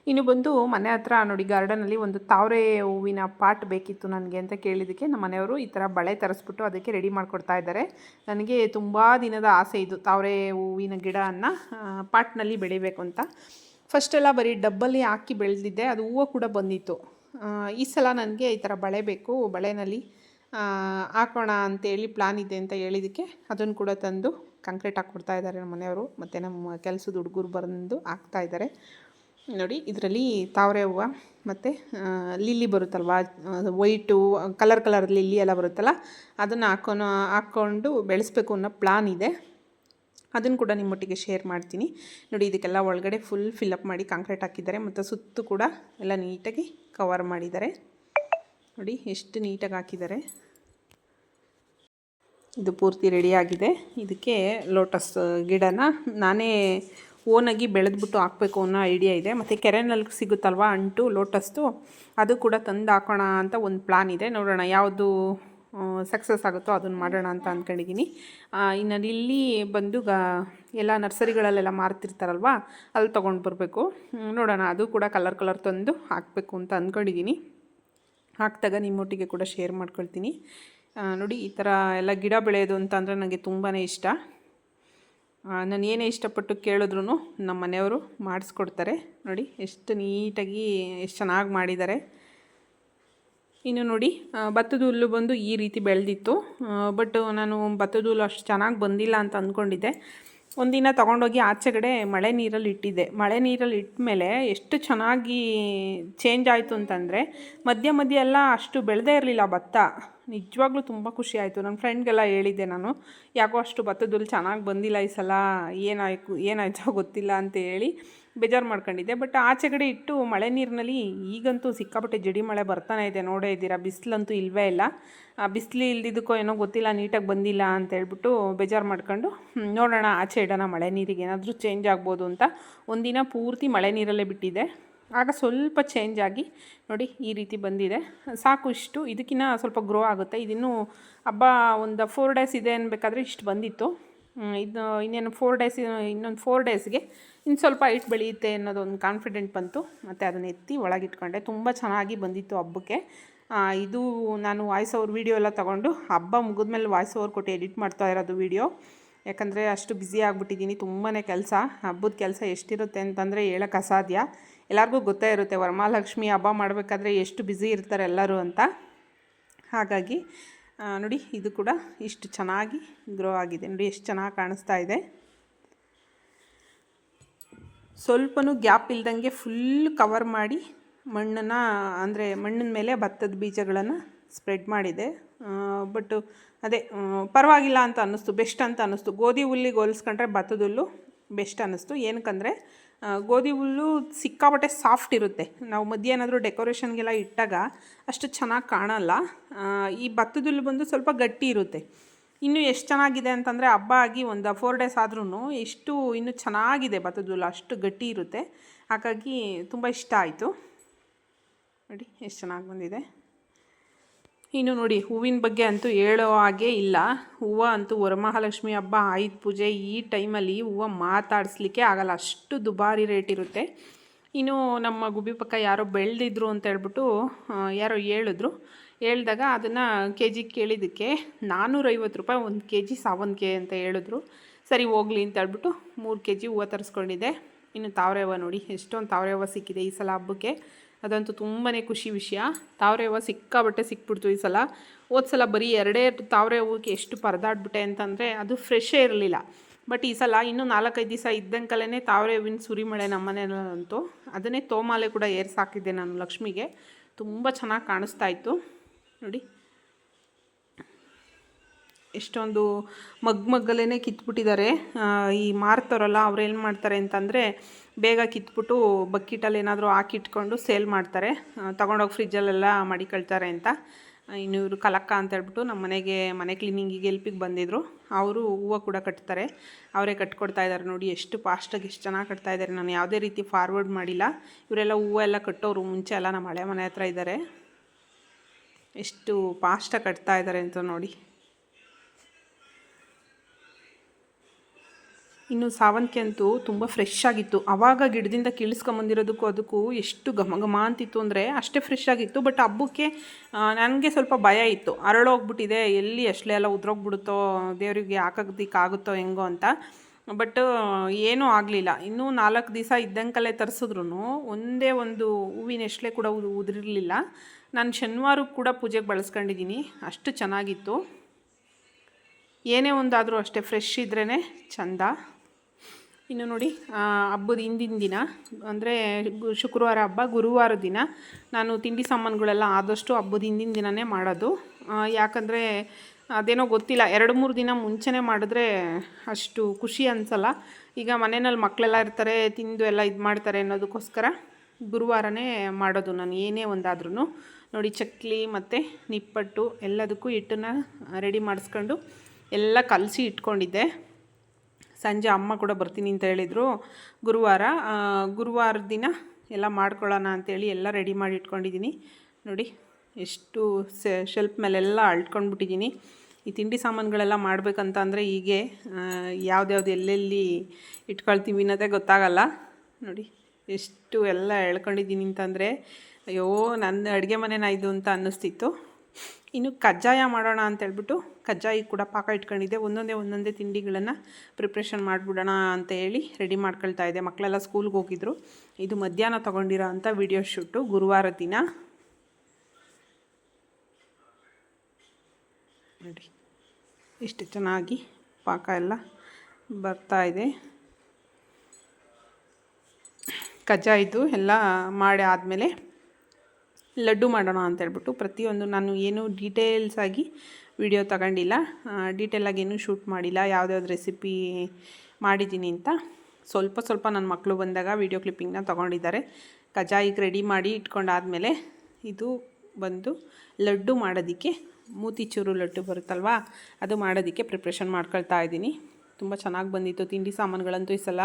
ಇನ್ನು ಬಂದು ಮನೆ ಹತ್ರ ನೋಡಿ ಗಾರ್ಡನಲ್ಲಿ ಒಂದು ತಾವರೆ ಹೂವಿನ ಪಾಟ್ ಬೇಕಿತ್ತು ನನಗೆ ಅಂತ ಕೇಳಿದ್ದಕ್ಕೆ ನಮ್ಮ ಮನೆಯವರು ಈ ಥರ ಬಳೆ ತರಿಸ್ಬಿಟ್ಟು ಅದಕ್ಕೆ ರೆಡಿ ಮಾಡಿಕೊಡ್ತಾ ಇದ್ದಾರೆ. ನನಗೆ ತುಂಬ ದಿನದ ಆಸೆ ಇದು, ತಾವರೆ ಹೂವಿನ ಗಿಡವನ್ನು ಪಾಟ್ನಲ್ಲಿ ಬೆಳಿಬೇಕು ಅಂತ. ಫಸ್ಟೆಲ್ಲ ಬರೀ ಡಬ್ಬಲ್ಲಿ ಹಾಕಿ ಬೆಳೆದಿದ್ದೆ, ಅದು ಹೂವು ಕೂಡ ಬಂದಿತ್ತು. ಈ ಸಲ ನನಗೆ ಈ ಥರ ಬಳೆ ಬೇಕು, ಬಳೆನಲ್ಲಿ ಹಾಕೋಣ ಅಂತೇಳಿ ಪ್ಲಾನ್ ಇದೆ ಅಂತ ಹೇಳಿದ್ದಕ್ಕೆ ಅದನ್ನು ಕೂಡ ತಂದು ಕಾಂಕ್ರೀಟ್ ಹಾಕ್ಕೊಡ್ತಾ ಇದ್ದಾರೆ ನಮ್ಮ ಮನೆಯವರು, ಮತ್ತು ನಮ್ಮ ಕೆಲಸದ ಹುಡುಗರು ಬಂದು ಹಾಕ್ತಾ ಇದ್ದಾರೆ. ನೋಡಿ, ಇದರಲ್ಲಿ ತಾವರೆ ಹೂವು, ಮತ್ತು ಲಿಲ್ಲಿ ಬರುತ್ತಲ್ವ? ವೈಟು ಕಲರ್ ಕಲರ್ ಲಿಲ್ಲಿ ಎಲ್ಲ ಬರುತ್ತಲ್ಲ, ಅದನ್ನು ಹಾಕೋ ಹಾಕ್ಕೊಂಡು ಬೆಳೆಸ್ಬೇಕು ಅನ್ನೋ ಪ್ಲಾನ್ ಇದೆ. ಅದನ್ನು ಕೂಡ ನಿಮ್ಮೊಟ್ಟಿಗೆ ಶೇರ್ ಮಾಡ್ತೀನಿ. ನೋಡಿ, ಇದಕ್ಕೆಲ್ಲ ಒಳಗಡೆ ಫುಲ್ ಫಿಲ್ಲಪ್ ಮಾಡಿ ಕಾಂಕ್ರೀಟ್ ಹಾಕಿದ್ದಾರೆ, ಮತ್ತು ಸುತ್ತು ಕೂಡ ಎಲ್ಲ ನೀಟಾಗಿ ಕವರ್ ಮಾಡಿದ್ದಾರೆ. ನೋಡಿ, ಎಷ್ಟು ನೀಟಾಗಿ ಹಾಕಿದ್ದಾರೆ. ಇದು ಪೂರ್ತಿ ರೆಡಿಯಾಗಿದೆ ಇದಕ್ಕೆ ಲೋಟಸ್ ಗಿಡನ ನಾನೇ ಓನಾಗಿ ಬೆಳೆದ್ಬಿಟ್ಟು ಹಾಕಬೇಕು ಅನ್ನೋ ಐಡಿಯಾ ಇದೆ. ಮತ್ತು ಕೆರೆನಲ್ಲಿ ಸಿಗುತ್ತಲ್ವ ಅಂಟು ಲೋಟಸ್ದು ಅದು ಕೂಡ ತಂದು ಹಾಕೋಣ ಅಂತ ಒಂದು ಪ್ಲಾನ್ ಇದೆ. ನೋಡೋಣ ಯಾವುದು ಸಕ್ಸಸ್ ಆಗುತ್ತೋ ಅದನ್ನು ಮಾಡೋಣ ಅಂತ ಅಂದ್ಕೊಂಡಿದ್ದೀನಿ ಇನ್ನು ಇಲ್ಲಿ ಬಂದು ಗ, ಎಲ್ಲ ನರ್ಸರಿಗಳಲ್ಲೆಲ್ಲ ಮಾರ್ತಿರ್ತಾರಲ್ವ, ಅಲ್ಲಿ ತೊಗೊಂಡು ಬರಬೇಕು. ನೋಡೋಣ, ಅದು ಕೂಡ ಕಲರ್ ಕಲರ್ ತಂದು ಹಾಕಬೇಕು ಅಂತ ಅಂದ್ಕೊಂಡಿದ್ದೀನಿ ಹಾಕಿದಾಗ ನಿಮ್ಮೊಟ್ಟಿಗೆ ಕೂಡ ಶೇರ್ ಮಾಡ್ಕೊಳ್ತೀನಿ. ನೋಡಿ, ಈ ಥರ ಎಲ್ಲ ಗಿಡ ಬೆಳೆಯೋದು ಅಂತ ಅಂದರೆ ನನಗೆ ತುಂಬಾ ಇಷ್ಟ. ನಾನು ಏನೇ ಇಷ್ಟಪಟ್ಟು ಕೇಳಿದ್ರು ನಮ್ಮ ಮನೆಯವರು ಮಾಡಿಸ್ಕೊಡ್ತಾರೆ. ನೋಡಿ, ಎಷ್ಟು ನೀಟಾಗಿ, ಎಷ್ಟು ಚೆನ್ನಾಗಿ ಮಾಡಿದ್ದಾರೆ. ಇನ್ನು ನೋಡಿ ಭತ್ತದ ಹುಲ್ಲು ಬಂದು ಈ ರೀತಿ ಬೆಳೆದಿತ್ತು. ಬಟ್ ನಾನು ಭತ್ತದ ಹುಲ್ಲು ಅಷ್ಟು ಚೆನ್ನಾಗಿ ಬಂದಿಲ್ಲ ಅಂತ ಅಂದ್ಕೊಂಡಿದ್ದೆ. ಒಂದಿನ ತೊಗೊಂಡೋಗಿ ಆಚೆಗಡೆ ಮಳೆ ನೀರಲ್ಲಿ ಇಟ್ಟಿದ್ದೆ. ಮಳೆ ನೀರಲ್ಲಿ ಇಟ್ಟ ಮೇಲೆ ಎಷ್ಟು ಚೆನ್ನಾಗಿ ಚೇಂಜ್ ಆಯಿತು ಅಂತಂದರೆ, ಮಧ್ಯ ಮಧ್ಯ ಎಲ್ಲ ಅಷ್ಟು ಬೆಳೆದೇ ಇರಲಿಲ್ಲ ಭತ್ತ. ನಿಜವಾಗ್ಲೂ ತುಂಬ ಖುಷಿ ಆಯಿತು. ನನ್ನ ಫ್ರೆಂಡ್ಗೆಲ್ಲ ಹೇಳಿದ್ದೆ ನಾನು, ಯಾಕೋ ಅಷ್ಟು ಭತ್ತದಲ್ಲಿ ಚೆನ್ನಾಗಿ ಬಂದಿಲ್ಲ ಈ ಸಲ ಏನಾಯ್ತು ಏನಾಯಿತೋ ಗೊತ್ತಿಲ್ಲ ಅಂತ ಹೇಳಿ. ಬೇಜಾರು ಮಾಡ್ಕೊಂಡಿದ್ದೆ. ಬಟ್ ಆಚೆ ಕಡೆ ಇಟ್ಟು ಮಳೆ ನೀರಿನಲ್ಲಿ ಈಗಂತೂ ಸಿಕ್ಕಾಪಟ್ಟೆ ಜಡಿ ಮಳೆ ಬರ್ತಾನೆ ಇದೆ. ನೋಡೇ ಇದ್ದೀರಾ, ಬಿಸಿಲಂತೂ ಇಲ್ಲವೇ ಇಲ್ಲ. ಬಿಸಿಲು ಇಲ್ದಿದ್ದಕ್ಕೋ ಏನೋ ಗೊತ್ತಿಲ್ಲ, ನೀಟಾಗಿ ಬಂದಿಲ್ಲ ಅಂತ ಹೇಳ್ಬಿಟ್ಟು ಬೇಜಾರು ಮಾಡ್ಕೊಂಡು ನೋಡೋಣ ಆಚೆ ಇಡೋಣ ಮಳೆ ನೀರಿಗೆ. ಏನಾದರೂ ಚೇಂಜ್ ಆಗ್ಬೋದು ಅಂತ ಒಂದಿನ ಪೂರ್ತಿ ಮಳೆ ನೀರಲ್ಲೇ ಬಿಟ್ಟಿದೆ ಆಗ ಸ್ವಲ್ಪ ಚೇಂಜ್ ಆಗಿ ನೋಡಿ ಈ ರೀತಿ ಬಂದಿದೆ. ಸಾಕು ಇಷ್ಟು. ಇದಕ್ಕಿಂತ ಸ್ವಲ್ಪ ಗ್ರೋ ಆಗುತ್ತೆ. ಇದಿನ್ನೂ ಹಬ್ಬ ಒಂದು ಫೋರ್ ಡೇಸ್ ಇದೆ ಅನ್ಬೇಕಾದ್ರೆ ಇಷ್ಟು ಬಂದಿತ್ತು. ಇದು ಇನ್ನೇನು ಫೋರ್ ಡೇಸ್ ಇನ್ನೊಂದು ಫೋರ್ ಡೇಸ್ಗೆ ಇನ್ನು ಸ್ವಲ್ಪ ಹೈಟ್ ಬೆಳೆಯುತ್ತೆ ಅನ್ನೋದು ಒಂದು ಕಾನ್ಫಿಡೆಂಟ್ ಬಂತು. ಮತ್ತು ಅದನ್ನು ಎತ್ತಿ ಒಳಗಿಟ್ಕೊಂಡೆ. ತುಂಬ ಚೆನ್ನಾಗಿ ಬಂದಿತ್ತು ಹಬ್ಬಕ್ಕೆ. ಇದು ನಾನು ವಾಯ್ಸ್ ಓವರ್ ವೀಡಿಯೋ ಎಲ್ಲ ತೊಗೊಂಡು ಹಬ್ಬ ಮುಗಿದ್ಮೇಲೆ ವಾಯ್ಸ್ ಓವರ್ ಕೊಟ್ಟು ಎಡಿಟ್ ಮಾಡ್ತಾ ಇರೋದು ವೀಡಿಯೋ ಯಾಕಂದರೆ ಅಷ್ಟು ಬ್ಯುಸಿ ಆಗಿಬಿಟ್ಟಿದ್ದೀನಿ. ತುಂಬಾ ಕೆಲಸ. ಹಬ್ಬದ ಕೆಲಸ ಎಷ್ಟಿರುತ್ತೆ ಅಂತಂದರೆ ಹೇಳೋಕ್ಕೆ ಅಸಾಧ್ಯ. ಎಲ್ಲರಿಗೂ ಗೊತ್ತೇ ಇರುತ್ತೆ, ವರಮಹಾಲಕ್ಷ್ಮಿ ಹಬ್ಬ ಮಾಡಬೇಕಾದ್ರೆ ಎಷ್ಟು ಬ್ಯುಸಿ ಇರ್ತಾರೆ ಎಲ್ಲರೂ ಅಂತ. ಹಾಗಾಗಿ ನೋಡಿ, ಇದು ಕೂಡ ಇಷ್ಟು ಚೆನ್ನಾಗಿ ಗ್ರೋ ಆಗಿದೆ. ನೋಡಿ, ಎಷ್ಟು ಚೆನ್ನಾಗಿ ಕಾಣಿಸ್ತಾ ಇದೆ. ಸ್ವಲ್ಪನೂ ಗ್ಯಾಪ್ ಇಲ್ದಂಗೆ ಫುಲ್ ಕವರ್ ಮಾಡಿ ಮಣ್ಣನ್ನು, ಅಂದರೆ ಮಣ್ಣಿನ ಮೇಲೆ ಭತ್ತದ ಬೀಜಗಳನ್ನು ಸ್ಪ್ರೆಡ್ ಮಾಡಿದೆ. ಬಟ್ ಅದೇ ಪರವಾಗಿಲ್ಲ ಅಂತ ಅನ್ನಿಸ್ತು ಬೆಸ್ಟ್ ಅಂತ ಅನ್ನಿಸ್ತು. ಗೋಧಿ ಹುಲ್ಲಿಗೆ ಹೋಲಿಸ್ಕೊಂಡ್ರೆ ಭತ್ತದ ಹುಲ್ಲು ಬೆಸ್ಟ್ ಅನ್ನಿಸ್ತು. ಏನಕ್ಕಂದರೆ ಗೋಧಿ ಹುಲ್ಲು ಸಿಕ್ಕಾಪಟ್ಟೆ ಸಾಫ್ಟ್ ಇರುತ್ತೆ. ನಾವು ಮಧ್ಯ ಏನಾದರೂ ಡೆಕೋರೇಷನ್ಗೆಲ್ಲ ಇಟ್ಟಾಗ ಅಷ್ಟು ಚೆನ್ನಾಗಿ ಕಾಣಲ್ಲ. ಈ ಭತ್ತದ ಹುಲ್ಲು ಬಂದು ಸ್ವಲ್ಪ ಗಟ್ಟಿ ಇರುತ್ತೆ. ಇನ್ನು ಎಷ್ಟು ಚೆನ್ನಾಗಿದೆ ಅಂತಂದರೆ ಹಬ್ಬ ಆಗಿ ಒಂದು ಫೋರ್ ಡೇಸ್ ಆದ್ರೂ ಎಷ್ಟು ಇನ್ನೂ ಚೆನ್ನಾಗಿದೆ ಭತ್ತದ ಹುಲ್ಲು, ಅಷ್ಟು ಗಟ್ಟಿ ಇರುತ್ತೆ. ಹಾಗಾಗಿ ತುಂಬ ಇಷ್ಟ ಆಯಿತು. ನೋಡಿ, ಎಷ್ಟು ಚೆನ್ನಾಗಿ ಬಂದಿದೆ. ಇನ್ನು ನೋಡಿ, ಹೂವಿನ ಬಗ್ಗೆ ಅಂತೂ ಹೇಳೋ ಹಾಗೆ ಇಲ್ಲ. ಹೂವು ಅಂತೂ ವರಮಹಾಲಕ್ಷ್ಮಿ ಹಬ್ಬ ಆಯುಧ ಪೂಜೆ. ಈ ಟೈಮಲ್ಲಿ ಹೂವು ಮಾತಾಡಿಸ್ಲಿಕ್ಕೆ ಆಗಲ್ಲ. ಅಷ್ಟು ದುಬಾರಿ ರೇಟ್ ಇರುತ್ತೆ. ಇನ್ನು ನಮ್ಮ ಗುಬ್ಬಿ ಪಕ್ಕ ಯಾರೋ ಬೆಳೆದಿದ್ರು ಅಂತ ಹೇಳ್ಬಿಟ್ಟು ಯಾರೋ ಹೇಳಿದ್ರು. ಹೇಳಿದಾಗ ಅದನ್ನು ಕೆ ಜಿಗೆ ಕೇಳಿದ್ದಕ್ಕೆ ನಾನ್ನೂರೈವತ್ತು ರೂಪಾಯಿ, ಒಂದು ಕೆ ಜಿ ಸಾವಂತಿಗೆ ಅಂತ ಹೇಳಿದ್ರು. ಸರಿ, ಹೋಗ್ಲಿ ಅಂತ ಹೇಳ್ಬಿಟ್ಟು ಮೂರು ಕೆ ಜಿ ಹೂವು ತರಿಸ್ಕೊಂಡಿದ್ದೆ. ಇನ್ನು ತಾವರೆ ಹೂವು ನೋಡಿ, ಎಷ್ಟೊಂದು ತಾವರೆ ಹೂವು ಸಿಕ್ಕಿದೆ ಈ ಸಲ ಹಬ್ಬಕ್ಕೆ. ಅದಂತೂ ತುಂಬಾ ಖುಷಿ ವಿಷಯ. ತಾವರೆ ಹೂವು ಸಿಕ್ಕಾಬಟ್ಟೆ ಸಿಕ್ಬಿಡ್ತು ಈ ಸಲ. ಹೋದ ಸಲ ಬರೀ ಎರಡೇ ತಾವರೆ ಹೂವಿಗೆ ಎಷ್ಟು ಪರದಾಡ್ಬಿಟ್ಟೆ ಅಂತಂದರೆ ಅದು ಫ್ರೆಶೇ ಇರಲಿಲ್ಲ. ಬಟ್ ಈ ಸಲ ಇನ್ನೂ ನಾಲ್ಕೈದು ದಿವಸ ಇದ್ದಂಕಲೇ ತಾವರೆ ಹೂವಿನ ಸುರಿಮಳೆ ನಮ್ಮ ಮನೆಯಲ್ಲಂತೂ ಅದನ್ನೇ ತೋಮಾಲೆ ಕೂಡ ಏರ್ಸಾಕಿದ್ದೆ ನಾನು ಲಕ್ಷ್ಮಿಗೆ. ತುಂಬ ಚೆನ್ನಾಗಿ ಕಾಣಿಸ್ತಾ ಇತ್ತು. ನೋಡಿ. ಎಷ್ಟೊಂದು ಮಗ್ ಮಗ್ಗಲೇ ಕಿತ್ಬಿಟ್ಟಿದ್ದಾರೆ. ಈ ಮಾರ್ತಾರಲ್ಲ, ಅವ್ರು ಏನು ಮಾಡ್ತಾರೆ ಅಂತಂದರೆ, ಬೇಗ ಕಿತ್ಬಿಟ್ಟು ಬಕ್ಕಿಟಲ್ಲಿ ಏನಾದರೂ ಹಾಕಿಟ್ಕೊಂಡು ಸೇಲ್ ಮಾಡ್ತಾರೆ. ತೊಗೊಂಡೋಗಿ ಫ್ರಿಜ್ಜಲ್ಲೆಲ್ಲ ಮಡಿಕೊಳ್ತಾರೆ ಅಂತ. ಇನ್ನು ಇವರು ಕಲಕ್ಕ ಅಂತ ಹೇಳ್ಬಿಟ್ಟು ನಮ್ಮ ಮನೆಗೆ, ಮನೆ ಕ್ಲೀನಿಂಗಿಗೆ ಎಲ್ಪಿಗೆ ಬಂದಿದ್ದರು ಅವರು ಹೂವು ಕೂಡ ಕಟ್ತಾರೆ. ಅವರೇ ಕಟ್ಕೊಡ್ತಾ ಇದ್ದಾರೆ ನೋಡಿ, ಎಷ್ಟು ಫಾಸ್ಟಾಗಿ ಎಷ್ಟು ಚೆನ್ನಾಗಿ ಕಟ್ತಾ ಇದ್ದಾರೆ ನಾನು ಯಾವುದೇ ರೀತಿ ಫಾರ್ವರ್ಡ್ ಮಾಡಿಲ್ಲ. ಇವರೆಲ್ಲ ಹೂವು ಎಲ್ಲ ಕಟ್ಟೋರು, ಮುಂಚೆ ಎಲ್ಲ ನಮ್ಮ ಹಳೆ ಮನೆ ಹತ್ರ ಇದ್ದಾರೆ. ಎಷ್ಟು ಫಾಸ್ಟಾಗಿ ಕಟ್ತಾ ಇದ್ದಾರೆ ಅಂತ ನೋಡಿ. ಇನ್ನು ಸಾವಂತಿಗೆ ಅಂತೂ ತುಂಬ ಫ್ರೆಶ್ ಆಗಿತ್ತು. ಆವಾಗ ಗಿಡದಿಂದ ಕೀಳಿಸ್ಕೊಂಬಂದಿರೋದಕ್ಕೂ ಅದಕ್ಕೂ ಎಷ್ಟು ಘಮ ಘಮ ಅಂತಿತ್ತು ಅಂದರೆ ಅಷ್ಟೇ ಫ್ರೆಶ್ ಆಗಿತ್ತು. ಬಟ್ ಹಬ್ಬಕ್ಕೆ ನನಗೆ ಸ್ವಲ್ಪ ಭಯ ಇತ್ತು. ಅರಳೋಗ್ಬಿಟ್ಟಿದೆ, ಎಲ್ಲಿ ಅಷ್ಟೇ ಎಲ್ಲ ಉದ್ರೋಗ್ಬಿಡುತ್ತೋ, ದೇವರಿಗೆ ಹಾಕೋದಕ್ಕಾಗುತ್ತೋ ಹೆಂಗೋ ಅಂತ. ಬಟ್ ಏನೂ ಆಗಲಿಲ್ಲ. ಇನ್ನೂ ನಾಲ್ಕು ದಿವಸ ಇದ್ದಂಕಲ್ಲೇ ತರಿಸಿದ್ರು ಒಂದೇ ಒಂದು ಹೂವಿನ ಎಷ್ಟೇ ಕೂಡ ಉದ್- ಉದುರಿರಲಿಲ್ಲ. ನಾನು ಶನಿವಾರಕ್ಕೆ ಕೂಡ ಪೂಜೆಗೆ ಬಳಸ್ಕೊಂಡಿದ್ದೀನಿ. ಅಷ್ಟು ಚೆನ್ನಾಗಿತ್ತು. ಏನೇ ಒಂದಾದರೂ ಅಷ್ಟೇ ಫ್ರೆಶ್ ಇದ್ರೇ ಚಂದ. ಇನ್ನು ನೋಡಿ ಹಬ್ಬದ ಹಿಂದಿನ ದಿನ, ಅಂದರೆ ಶುಕ್ರವಾರ ಹಬ್ಬ, ಗುರುವಾರ ದಿನ ನಾನು ತಿಂಡಿ ಸಾಮಾನುಗಳೆಲ್ಲ ಆದಷ್ಟು ಹಬ್ಬದ ಹಿಂದಿನ ದಿನವೇ ಮಾಡೋದು. ಯಾಕಂದರೆ ಅದೇನೋ ಗೊತ್ತಿಲ್ಲ, ಎರಡು ಮೂರು ದಿನ ಮುಂಚೆನೇ ಮಾಡಿದ್ರೆ ಅಷ್ಟು ಖುಷಿ ಅನಿಸಲ್ಲ. ಈಗ ಮನೆಯಲ್ಲಿ ಮಕ್ಕಳೆಲ್ಲ ಇರ್ತಾರೆ, ತಿಂದು ಎಲ್ಲ ಇದು ಮಾಡ್ತಾರೆ ಅನ್ನೋದಕ್ಕೋಸ್ಕರ ಗುರುವಾರನೇ ಮಾಡೋದು ನಾನು, ಏನೇ ಒಂದಾದ್ರೂ ನೋಡಿ, ಚಕ್ಲಿ ಮತ್ತು ನಿಪ್ಪಟ್ಟು ಎಲ್ಲದಕ್ಕೂ ಹಿಟ್ಟನ್ನು ರೆಡಿ ಮಾಡಿಸ್ಕೊಂಡು ಎಲ್ಲ ಕಲಸಿ ಇಟ್ಕೊಂಡಿದ್ದೆ. ಸಂಜೆ ಅಮ್ಮ ಕೂಡ ಬರ್ತೀನಿ ಅಂತ ಹೇಳಿದರು. ಗುರುವಾರ ಗುರುವಾರ ದಿನ ಎಲ್ಲ ಮಾಡ್ಕೊಳ್ಳೋಣ ಅಂತೇಳಿ ಎಲ್ಲ ರೆಡಿ ಮಾಡಿ ಇಟ್ಕೊಂಡಿದ್ದೀನಿ. ನೋಡಿ, ಎಷ್ಟು ಶೆಲ್ಫ್ ಮೇಲೆಲ್ಲ ಅಳ್ಕೊಂಡ್ಬಿಟ್ಟಿದ್ದೀನಿ. ಈ ತಿಂಡಿ ಸಾಮಾನುಗಳೆಲ್ಲ ಮಾಡಬೇಕಂತ ಅಂದರೆ ಹೀಗೆ ಯಾವ್ದ್ಯಾವ್ದು ಎಲ್ಲೆಲ್ಲಿ ಇಟ್ಕೊಳ್ತೀವಿ ಅನ್ನೋದೇ ಗೊತ್ತಾಗಲ್ಲ. ನೋಡಿ, ಎಷ್ಟು ಎಲ್ಲ ಎಳ್ಕೊಂಡಿದ್ದೀನಿ ಅಂತಂದರೆ, ಅಯ್ಯೋ, ನನ್ನ ಅಡುಗೆ ಮನೆನ ಇದು ಅಂತ ಅನ್ನಿಸ್ತಿತ್ತು. ಇನ್ನು ಕಜ್ಜಾಯ ಮಾಡೋಣ ಅಂತ ಹೇಳ್ಬಿಟ್ಟು ಕಜ್ಜಾಯ ಕೂಡ ಪಾಕ ಇಟ್ಕೊಂಡಿದ್ದೆ. ಒಂದೊಂದೇ ಒಂದೊಂದೇ ತಿಂಡಿಗಳನ್ನು ಪ್ರಿಪ್ರೇಷನ್ ಮಾಡಿಬಿಡೋಣ ಅಂತ ಹೇಳಿ ರೆಡಿ ಮಾಡ್ಕೊಳ್ತಾ ಇದ್ದೆ. ಮಕ್ಕಳೆಲ್ಲ ಸ್ಕೂಲ್ಗೆ ಹೋಗಿದ್ರು. ಇದು ಮಧ್ಯಾಹ್ನ ತೊಗೊಂಡಿರೋ ಅಂಥ ವಿಡಿಯೋ ಶೂಟು ಗುರುವಾರ ದಿನ. ನೋಡಿ ಇಷ್ಟು ಚೆನ್ನಾಗಿ ಪಾಕ ಎಲ್ಲ ಬರ್ತಾ ಇದೆ. ಕಜ್ಜಾಯಿದು ಎಲ್ಲ ಮಾಡಿ ಆದಮೇಲೆ ಲಡ್ಡು ಮಾಡೋಣ ಅಂತ ಹೇಳ್ಬಿಟ್ಟು ಪ್ರತಿಯೊಂದು ನಾನು ಏನು ಡೀಟೇಲ್ಸ್ ಆಗಿ ವಿಡಿಯೋ ತಗೊಂಡಿಲ್ಲ. ಡೀಟೇಲಾಗಿ ಏನೂ ಶೂಟ್ ಮಾಡಿಲ್ಲ. ಯಾವುದ್ಯಾವ್ದು ರೆಸಿಪಿ ಮಾಡಿದ್ದೀನಿ ಅಂತ. ಸ್ವಲ್ಪ ಸ್ವಲ್ಪ ನನ್ನ ಮಕ್ಕಳು ಬಂದಾಗ ವೀಡಿಯೋ ಕ್ಲಿಪ್ಪಿಂಗ್ನ ತೊಗೊಂಡಿದ್ದಾರೆ. ಕಜಾಯಿಗೆ ರೆಡಿ ಮಾಡಿ ಇಟ್ಕೊಂಡಾದಮೇಲೆ ಇದು ಬಂದು ಲಡ್ಡು ಮಾಡೋದಕ್ಕೆ, ಮೂತಿಚೂರು ಲಡ್ಡು ಬರುತ್ತಲ್ವಾ, ಅದು ಮಾಡೋದಕ್ಕೆ ಪ್ರಿಪ್ರೇಷನ್ ಮಾಡ್ಕೊಳ್ತಾ ಇದ್ದೀನಿ. ತುಂಬ ಚೆನ್ನಾಗಿ ಬಂದಿತ್ತು. ತಿಂಡಿ ಸಾಮಾನುಗಳಂತೂ ಈ ಸಲ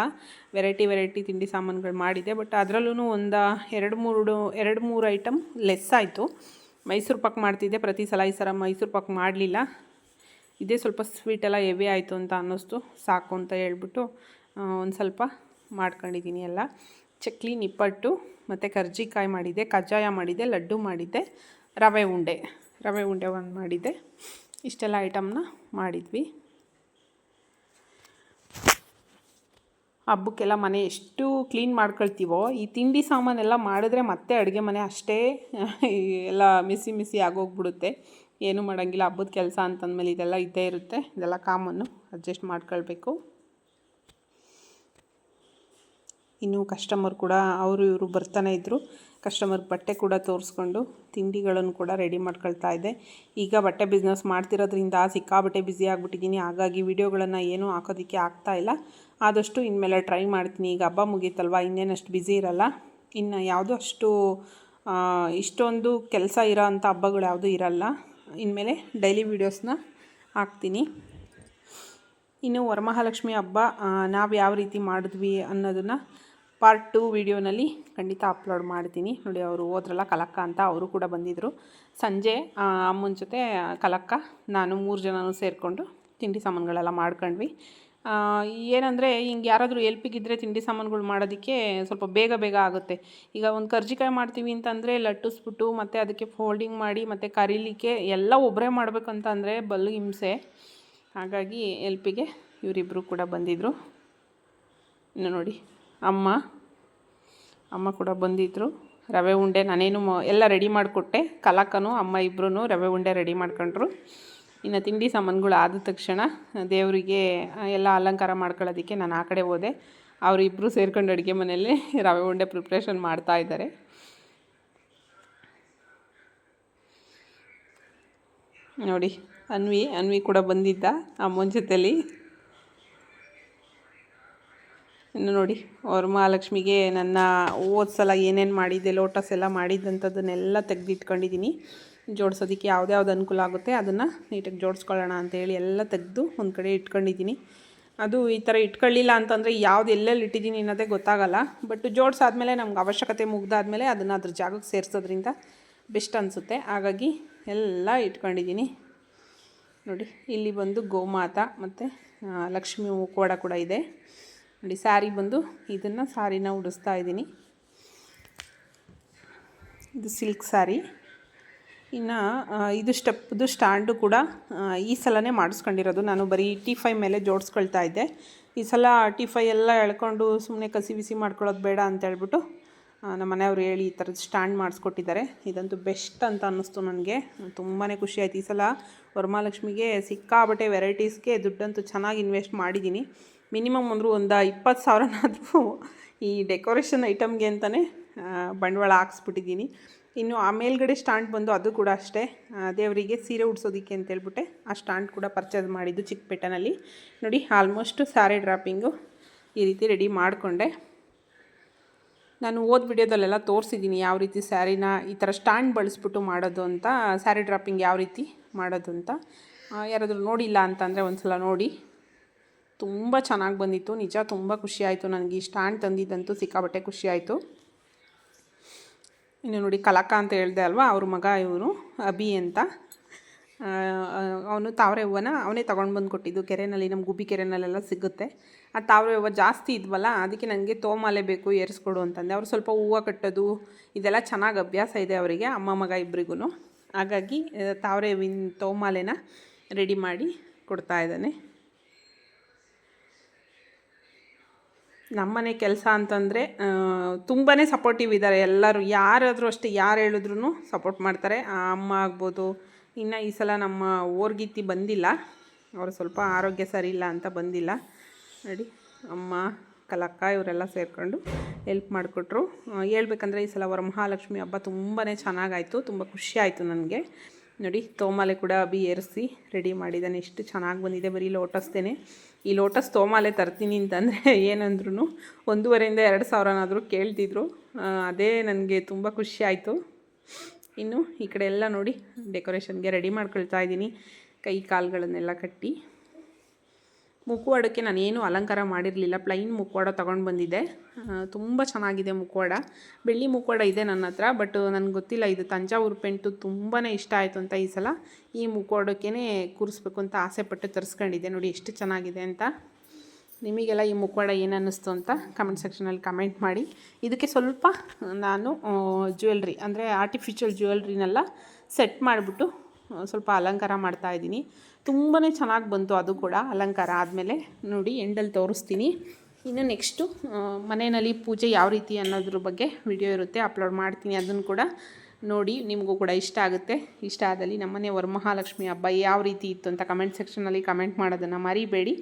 ವೆರೈಟಿ ವೆರೈಟಿ ತಿಂಡಿ ಸಾಮಾನುಗಳು ಮಾಡಿದೆ ಬಟ್ ಅದರಲ್ಲೂ ಒಂದು ಎರಡು ಮೂರು ಎರಡು ಮೂರು ಐಟಮ್ ಲೆಸ್ ಆಯಿತು. ಮೈಸೂರು ಪಾಕ್ ಮಾಡ್ತಿದ್ದೆ. ಪ್ರತಿ ಸಲ ಈ ಸಲ ಮೈಸೂರು ಪಾಕ್ ಮಾಡಲಿಲ್ಲ. ಇದೇ ಸ್ವಲ್ಪ ಸ್ವೀಟೆಲ್ಲ ಹೆವಿ ಆಯಿತು ಅಂತ ಅನ್ನಿಸ್ತು. ಸಾಕು ಅಂತ ಹೇಳ್ಬಿಟ್ಟು ಒಂದು ಸ್ವಲ್ಪ ಮಾಡ್ಕೊಂಡಿದ್ದೀನಿ ಎಲ್ಲ. ಚಕ್ಲಿ, ನಿಪ್ಪಟ್ಟು, ಮತ್ತು ಕರ್ಜಿಕಾಯಿ ಮಾಡಿದ್ದೆ, ಕಜ್ಜಾಯ ಮಾಡಿದ್ದೆ, ಲಡ್ಡು ಮಾಡಿದ್ದೆ, ರವೆ ಉಂಡೆ. ರವೆ ಉಂಡೆ ಒಂದು ಮಾಡಿದ್ದೆ. ಇಷ್ಟೆಲ್ಲ ಐಟಮ್ನ ಮಾಡಿದ್ವಿ. ಹಬ್ಬಕ್ಕೆಲ್ಲ ಮನೆ ಎಷ್ಟು ಕ್ಲೀನ್ ಮಾಡ್ಕೊಳ್ತೀವೋ, ಈ ತಿಂಡಿ ಸಾಮಾನೆಲ್ಲ ಮಾಡಿದ್ರೆ ಮತ್ತೆ ಅಡುಗೆ ಮನೆ ಅಷ್ಟೇ ಎಲ್ಲ ಮಿಸಿ ಮಿಸಿ ಆಗೋಗ್ಬಿಡುತ್ತೆ. ಏನೂ ಮಾಡೋಂಗಿಲ್ಲ, ಹಬ್ಬದ ಕೆಲಸ ಅಂತಂದಮೇಲೆ ಇದೆಲ್ಲ ಇದ್ದೇ ಇರುತ್ತೆ. ಇದೆಲ್ಲ ಕಾಮನ್ನು ಅಡ್ಜಸ್ಟ್ ಮಾಡ್ಕೊಳ್ಬೇಕು. ಇನ್ನು ಕಸ್ಟಮರ್ ಕೂಡ, ಅವರು ಇವರು ಬರ್ತಾನೆ ಇದ್ದರು ಕಸ್ಟಮರ್ ಬಟ್ಟೆ ಕೂಡ ತೋರಿಸ್ಕೊಂಡು ತಿಂಡಿಗಳನ್ನು ಕೂಡ ರೆಡಿ ಮಾಡ್ಕೊಳ್ತಾ ಇದ್ದೆ ಈಗ ಬಟ್ಟೆ ಬಿಸ್ನೆಸ್ ಮಾಡ್ತಿರೋದ್ರಿಂದ ಸಿಕ್ಕಾಬಟ್ಟೆ ಬ್ಯುಸಿ ಆಗಿಬಿಟ್ಟಿದ್ದೀನಿ. ಹಾಗಾಗಿ ವೀಡಿಯೋಗಳನ್ನು ಏನೂ ಹಾಕೋದಕ್ಕೆ ಆಗ್ತಾ ಇಲ್ಲ. ಆದಷ್ಟು ಇನ್ಮೇಲೆ ಟ್ರೈ ಮಾಡ್ತೀನಿ. ಈಗ ಹಬ್ಬ ಮುಗೀತಲ್ವ? ಇನ್ನೇನಷ್ಟು ಬ್ಯುಸಿ ಇರಲ್ಲ. ಇನ್ನು ಯಾವುದೂ ಅಷ್ಟು ಇಷ್ಟೊಂದು ಕೆಲಸ ಇರೋ ಅಂಥ ಹಬ್ಬಗಳು ಯಾವುದೂ ಇರಲ್ಲ. ಇನ್ಮೇಲೆ ಡೈಲಿ ವೀಡಿಯೋಸ್ನ ಹಾಕ್ತೀನಿ. ಇನ್ನು ವರಮಹಾಲಕ್ಷ್ಮಿ ಹಬ್ಬ ನಾವು ಯಾವ ರೀತಿ ಮಾಡಿದ್ವಿ ಅನ್ನೋದನ್ನು ಪಾರ್ಟ್ ಟು ವೀಡಿಯೋನಲ್ಲಿ ಖಂಡಿತ ಅಪ್ಲೋಡ್ ಮಾಡ್ತೀನಿ. ನೋಡಿ, ಅವರು ಹೋದ್ರಲ್ಲ ಕಲಕ್ಕ ಅಂತ ಅವರು ಕೂಡ ಬಂದಿದ್ದರು ಸಂಜೆ ಅಮ್ಮನ ಜೊತೆ ಕಲಕ್ಕ, ನಾನು ಮೂರು ಜನನೂ ಸೇರಿಕೊಂಡು ತಿಂಡಿ ಸಾಮಾನುಗಳೆಲ್ಲ ಮಾಡ್ಕೊಂಡ್ವಿ. ಏನಂದರೆ ಹಿಂಗೆ ಯಾರಾದರೂ ಎಲ್ಪಿಗಿದ್ದರೆ ತಿಂಡಿ ಸಾಮಾನುಗಳು ಮಾಡೋದಕ್ಕೆ ಸ್ವಲ್ಪ ಬೇಗ ಬೇಗ ಆಗುತ್ತೆ. ಈಗ ಒಂದು ಕರ್ಜಿಕಾಯಿ ಮಾಡ್ತೀವಿ ಅಂತಂದರೆ ಲಟ್ಟಿಸ್ಬಿಟ್ಟು ಮತ್ತು ಅದಕ್ಕೆ ಫೋಲ್ಡಿಂಗ್ ಮಾಡಿ ಮತ್ತು ಕರೀಲಿಕ್ಕೆ ಎಲ್ಲ ಒಬ್ಬರೇ ಮಾಡಬೇಕಂತ ಅಂದರೆ ಬಲ್ಲು ಹಿಂಸೆ. ಹಾಗಾಗಿ ಎಲ್ಪಿಗೆ ಇವರಿಬ್ಬರು ಕೂಡ ಬಂದಿದ್ದರು ಇನ್ನು ನೋಡಿ, ಅಮ್ಮ ಅಮ್ಮ ಕೂಡ ಬಂದಿದ್ದರು ರವೆ ಉಂಡೆ ನಾನೇನು ಎಲ್ಲ ರೆಡಿ ಮಾಡಿಕೊಟ್ಟೆ. ಕಲಾಕನು, ಅಮ್ಮ ಇಬ್ಬರೂ ರವೆ ಉಂಡೆ ರೆಡಿ ಮಾಡ್ಕೊಂಡ್ರು. ಇನ್ನು ತಿಂಡಿ ಸಾಮಾನುಗಳು ಆದ ತಕ್ಷಣ ದೇವರಿಗೆ ಎಲ್ಲ ಅಲಂಕಾರ ಮಾಡ್ಕೊಳ್ಳೋದಕ್ಕೆ ನಾನು ಆ ಕಡೆ ಹೋದೆ. ಅವರಿಬ್ಬರು ಸೇರ್ಕೊಂಡು ಅಡುಗೆ ಮನೆಯಲ್ಲಿ ರವೆ ಉಂಡೆ ಪ್ರಿಪ್ರೇಷನ್ ಮಾಡ್ತಾ ಇದ್ದಾರೆ. ನೋಡಿ, ಅನ್ವಿ ಅನ್ವಿ ಕೂಡ ಬಂದಿದ್ದ ಅಮ್ಮನ ಜೊತೆಲಿ. ಇನ್ನು ನೋಡಿ ವರಮಹಾಲಕ್ಷ್ಮಿಗೆ ನನ್ನ ಹೋದ ಸಲ ಏನೇನು ಮಾಡಿದ್ದೆ ಲೋಟಸ್ ಎಲ್ಲ ಮಾಡಿದ್ದಂಥದ್ದನ್ನೆಲ್ಲ ತೆಗೆದಿಟ್ಕೊಂಡಿದ್ದೀನಿ. ಜೋಡಿಸೋದಕ್ಕೆ ಯಾವುದ್ಯಾವ್ದು ಅನುಕೂಲ ಆಗುತ್ತೆ, ಅದನ್ನು ನೀಟಾಗಿ ಜೋಡಿಸ್ಕೊಳ್ಳೋಣ ಅಂತೇಳಿ ಎಲ್ಲ ತೆಗೆದು ಒಂದು ಕಡೆ ಇಟ್ಕೊಂಡಿದ್ದೀನಿ. ಅದು ಈ ಥರ ಇಟ್ಕೊಳ್ಳಿಲ್ಲ ಅಂತಂದರೆ ಯಾವ್ದು ಎಲ್ಲೆಲ್ಲಿ ಇಟ್ಟಿದ್ದೀನಿ ಅನ್ನೋದೇ ಗೊತ್ತಾಗಲ್ಲ. ಬಟ್ ಜೋಡಿಸಾದ್ಮೇಲೆ ನಮ್ಗೆ ಅವಶ್ಯಕತೆ ಮುಗ್ದಾದ್ಮೇಲೆ ಅದನ್ನು ಅದ್ರ ಜಾಗಕ್ಕೆ ಸೇರಿಸೋದ್ರಿಂದ ಬೆಸ್ಟ್ ಅನಿಸುತ್ತೆ. ಹಾಗಾಗಿ ಎಲ್ಲ ಇಟ್ಕೊಂಡಿದ್ದೀನಿ. ನೋಡಿ, ಇಲ್ಲಿ ಬಂದು ಗೋಮಾತ ಮತ್ತು ಲಕ್ಷ್ಮಿ ಮುಖವಾಡ ಕೂಡ ಇದೆ. ನೋಡಿ, ಸ್ಯಾರಿ ಬಂದು ಇದನ್ನು ಸ್ಯಾರಿನ ಉಡಿಸ್ತಾ ಇದ್ದೀನಿ. ಇದು ಸಿಲ್ಕ್ ಸ್ಯಾರಿ. ಇನ್ನು ಇದು ಸ್ಟೆಪ್ದು ಸ್ಟ್ಯಾಂಡು ಕೂಡ ಈ ಸಲನೇ ಮಾಡಿಸ್ಕೊಂಡಿರೋದು. ನಾನು ಬರೀ ಟಿ ಫೈ ಮೇಲೆ ಜೋಡಿಸ್ಕೊಳ್ತಾ ಇದ್ದೆ. ಈ ಸಲ ಟಿ ಫೈ ಎಲ್ಲ ಎಳ್ಕೊಂಡು ಸುಮ್ಮನೆ ಕಸಿ ಬಿಸಿ ಮಾಡ್ಕೊಳ್ಳೋದು ಬೇಡ ಅಂತ ಹೇಳ್ಬಿಟ್ಟು ನಮ್ಮ ಮನೆಯವ್ರು ಹೇಳಿ ಈ ಥರದ್ದು ಸ್ಟ್ಯಾಂಡ್ ಮಾಡಿಸ್ಕೊಟ್ಟಿದ್ದಾರೆ. ಇದಂತೂ ಬೆಸ್ಟ್ ಅಂತ ಅನ್ನಿಸ್ತು ನನಗೆ. ತುಂಬಾ ಖುಷಿ ಆಯಿತು. ಈ ಸಲ ವರಮಹಾಲಕ್ಷ್ಮಿಗೆ ಸಿಕ್ಕಾಬಟ್ಟೆ ವೆರೈಟೀಸ್ಗೆ ದುಡ್ಡಂತೂ ಚೆನ್ನಾಗಿ ಇನ್ವೆಸ್ಟ್ ಮಾಡಿದ್ದೀನಿ. ಮಿನಿಮಮ್ ಅಂದರೂ ಒಂದು ಇಪ್ಪತ್ತು ಸಾವಿರನಾದರೂ ಈ ಡೆಕೋರೇಷನ್ ಐಟಮ್ಗೆ ಅಂತಲೇ ಬಂಡವಾಳ ಹಾಕ್ಸ್ಬಿಟ್ಟಿದ್ದೀನಿ. ಇನ್ನು ಆ ಮೇಲ್ಗಡೆ ಸ್ಟ್ಯಾಂಡ್ ಬಂದು ಅದು ಕೂಡ ಅಷ್ಟೇ. ದೇವರಿಗೆ ಸೀರೆ ಉಡ್ಸೋದಕ್ಕೆ ಅಂತ ಹೇಳ್ಬಿಟ್ಟೆ. ಆ ಸ್ಟ್ಯಾಂಡ್ ಕೂಡ ಪರ್ಚೇಸ್ ಮಾಡಿದ್ದು ಚಿಕ್ಕಪೇಟೆನಲ್ಲಿ. ನೋಡಿ ಆಲ್ಮೋಸ್ಟ್ ಸ್ಯಾರಿ ಡ್ರಾಪಿಂಗು ಈ ರೀತಿ ರೆಡಿ ಮಾಡಿಕೊಂಡೆ. ನಾನು ಓದ್ ವಿಡಿಯೋದಲ್ಲೆಲ್ಲ ತೋರಿಸಿದ್ದೀನಿ ಯಾವ ರೀತಿ ಸ್ಯಾರಿನ ಈ ಥರ ಸ್ಟ್ಯಾಂಡ್ ಬಳಸ್ಬಿಟ್ಟು ಮಾಡೋದು ಅಂತ ಸ್ಯಾರಿ ಡ್ರಾಪಿಂಗ್ ಯಾವ ರೀತಿ ಮಾಡೋದು ಅಂತ. ಯಾರಾದರೂ ನೋಡಿಲ್ಲ ಅಂತಂದರೆ ಒಂದು ಸಲ ನೋಡಿ. ತುಂಬ ಚೆನ್ನಾಗಿ ಬಂದಿತ್ತು. ನಿಜ ತುಂಬ ಖುಷಿ ಆಯಿತು. ನನಗೆ ಈ ಸ್ಟ್ಯಾಂಡ್ ತಂದಿದ್ದಂತೂ ಸಿಕ್ಕಾಬಟ್ಟೆ ಖುಷಿ ಆಯಿತು. ಇನ್ನು ನೋಡಿ ಕಲಕ ಅಂತ ಹೇಳಿದೆ ಅಲ್ವಾ? ಅವ್ರ ಮಗ ಇವನು, ಅಭಿ ಅಂತ. ಅವನು ತಾವರೆ ಹೂವನ ಅವನೇ ತೊಗೊಂಡು ಬಂದು ಕೊಟ್ಟಿದ್ದು. ಕೆರೆಯಲ್ಲಿ ನಮ್ಮ ಗುಬ್ಬಿ ಕೆರೆನಲ್ಲೆಲ್ಲ ಸಿಗುತ್ತೆ. ಆ ತಾವರೆ ಹೂವು ಜಾಸ್ತಿ ಇದ್ವಲ್ಲ, ಅದಕ್ಕೆ ನನಗೆ ತೋಮಾಲೆ ಬೇಕು, ಏರಿಸ್ಕೊಡು ಅಂತಂದೆ. ಅವ್ರು ಸ್ವಲ್ಪ ಹೂವು ಕಟ್ಟೋದು, ಇದೆಲ್ಲ ಚೆನ್ನಾಗಿ ಅಭ್ಯಾಸ ಇದೆ ಅವರಿಗೆ, ಅಮ್ಮ ಮಗ ಇಬ್ಬರಿಗೂ ಹಾಗಾಗಿ, ತಾವರೆ ಹೂವಿನ ತೋಮಾಲೆನ ರೆಡಿ ಮಾಡಿ ಕೊಡ್ತಾ ಇದ್ದಾನೆ. ನಮ್ಮನೆ ಕೆಲಸ ಅಂತಂದರೆ ತುಂಬಾ ಸಪೋರ್ಟಿವ್ ಇದ್ದಾರೆ ಎಲ್ಲರೂ. ಯಾರಾದರೂ ಅಷ್ಟೇ ಯಾರು ಹೇಳಿದ್ರು ಸಪೋರ್ಟ್ ಮಾಡ್ತಾರೆ. ಆ ಅಮ್ಮ ಆಗ್ಬೋದು, ಇನ್ನು ಈ ಸಲ ನಮ್ಮ ಓರ್ಗಿತ್ತಿ ಬಂದಿಲ್ಲ. ಅವರು ಸ್ವಲ್ಪ ಆರೋಗ್ಯ ಸರಿ ಇಲ್ಲ ಅಂತ ಬಂದಿಲ್ಲ. ನೋಡಿ, ಅಮ್ಮ, ಕಲಕ್ಕ ಇವರೆಲ್ಲ ಸೇರಿಕೊಂಡು ಹೆಲ್ಪ್ ಮಾಡಿಕೊಟ್ರು. ಹೇಳ್ಬೇಕಂದ್ರೆ ಈ ಸಲ ವರಮಹಾಲಕ್ಷ್ಮಿ ಹಬ್ಬ ತುಂಬಾ ಚೆನ್ನಾಗಾಯಿತು, ತುಂಬ ಖುಷಿ ಆಯಿತು ನನಗೆ. ನೋಡಿ, ತೋಮಾಲೆ ಕೂಡ ಅಭಿ ಏರಿಸಿ ರೆಡಿ ಮಾಡಿದ್ದಾನೆ. ಎಷ್ಟು ಚೆನ್ನಾಗಿ ಬಂದಿದೆ. ಬರೀ ಲೋಟಸ್ದೇನೆ ಈ ಲೋಟಸ್ ತೋಮಾಲೆ ತರ್ತೀನಿ ಅಂತಂದರೆ ಏನಂದ್ರೂ ಒಂದೂವರೆಯಿಂದ ಎರಡು ಸಾವಿರನಾದರೂ ಕೇಳ್ತಿದ್ರು. ಅದೇ ನನಗೆ ತುಂಬ ಖುಷಿ ಆಯಿತು. ಇನ್ನು ಈ ಕಡೆ ಎಲ್ಲ ನೋಡಿ ಡೆಕೋರೇಷನ್ಗೆ ರೆಡಿ ಮಾಡ್ಕೊಳ್ತಾ ಇದ್ದೀನಿ. ಕೈ ಕಾಲುಗಳನ್ನೆಲ್ಲ ಕಟ್ಟಿ. ಮುಖವಾಡಕ್ಕೆ ನಾನೇನು ಅಲಂಕಾರ ಮಾಡಿರಲಿಲ್ಲ. ಪ್ಲೈನ್ ಮುಖವಾಡ ತೊಗೊಂಡು ಬಂದಿದ್ದೆ. ತುಂಬ ಚೆನ್ನಾಗಿದೆ ಮುಖವಾಡ ಬೆಳ್ಳಿ ಮುಖವಾಡ ಇದೆ ನನ್ನ ಹತ್ರ ಬಟ್ ನನಗೆ ಗೊತ್ತಿಲ್ಲ, ಇದು ತಂಜಾವೂರು ಪೆಂಟು ತುಂಬಾ ಇಷ್ಟ ಆಯಿತು ಅಂತ ಈ ಸಲ. ಈ ಮುಖವಾಡಕ್ಕೇ ಕೂರಿಸ್ಬೇಕು ಅಂತ ಆಸೆ ಪಟ್ಟು ತರಿಸ್ಕೊಂಡಿದ್ದೆ. ನೋಡಿ ಎಷ್ಟು ಚೆನ್ನಾಗಿದೆ ಅಂತ. ನಿಮಗೆಲ್ಲ ಈ ಮುಖವಾಡ ಏನು ಅನ್ನಿಸ್ತು ಅಂತ ಕಮೆಂಟ್ ಸೆಕ್ಷನಲ್ಲಿ ಕಮೆಂಟ್ ಮಾಡಿ. ಇದಕ್ಕೆ ಸ್ವಲ್ಪ ನಾನು ಜ್ಯುವೆಲ್ರಿ ಅಂದರೆ ಆರ್ಟಿಫಿಷಿಯಲ್ ಜ್ಯುವೆಲ್ರಿನೆಲ್ಲ ಸೆಟ್ ಮಾಡಿಬಿಟ್ಟು ಸ್ವಲ್ಪ ಅಲಂಕಾರ ಮಾಡ್ತಾ ಇದ್ದೀನಿ. ತುಂಬಾ ಚೆನ್ನಾಗಿ ಬಂತು ಅದು ಕೂಡ, ಅಲಂಕಾರ ಆದಮೇಲೆ ನೋಡಿ ಎಂಡಲ್ಲಿ ತೋರಿಸ್ತೀನಿ. ಇನ್ನು ನೆಕ್ಸ್ಟು ಮನೆಯಲ್ಲಿ ಪೂಜೆ ಯಾವ ರೀತಿ ಅನ್ನೋದ್ರ ಬಗ್ಗೆ ವಿಡಿಯೋ ಇರುತ್ತೆ ಅಪ್ಲೋಡ್ ಮಾಡ್ತೀನಿ ಅದನ್ನು ಕೂಡ. ನೋಡಿ, ನಿಮಗೂ ಕೂಡ ಇಷ್ಟ ಆಗುತ್ತೆ. ಇಷ್ಟ ಆದಲ್ಲಿ ನಮ್ಮನೆ ವರಮಹಾಲಕ್ಷ್ಮಿ ಹಬ್ಬ ಯಾವ ರೀತಿ ಇತ್ತು ಅಂತ ಕಮೆಂಟ್ ಸೆಕ್ಷನಲ್ಲಿ ಕಮೆಂಟ್ ಮಾಡೋದನ್ನು ಮರಿಬೇಡಿ.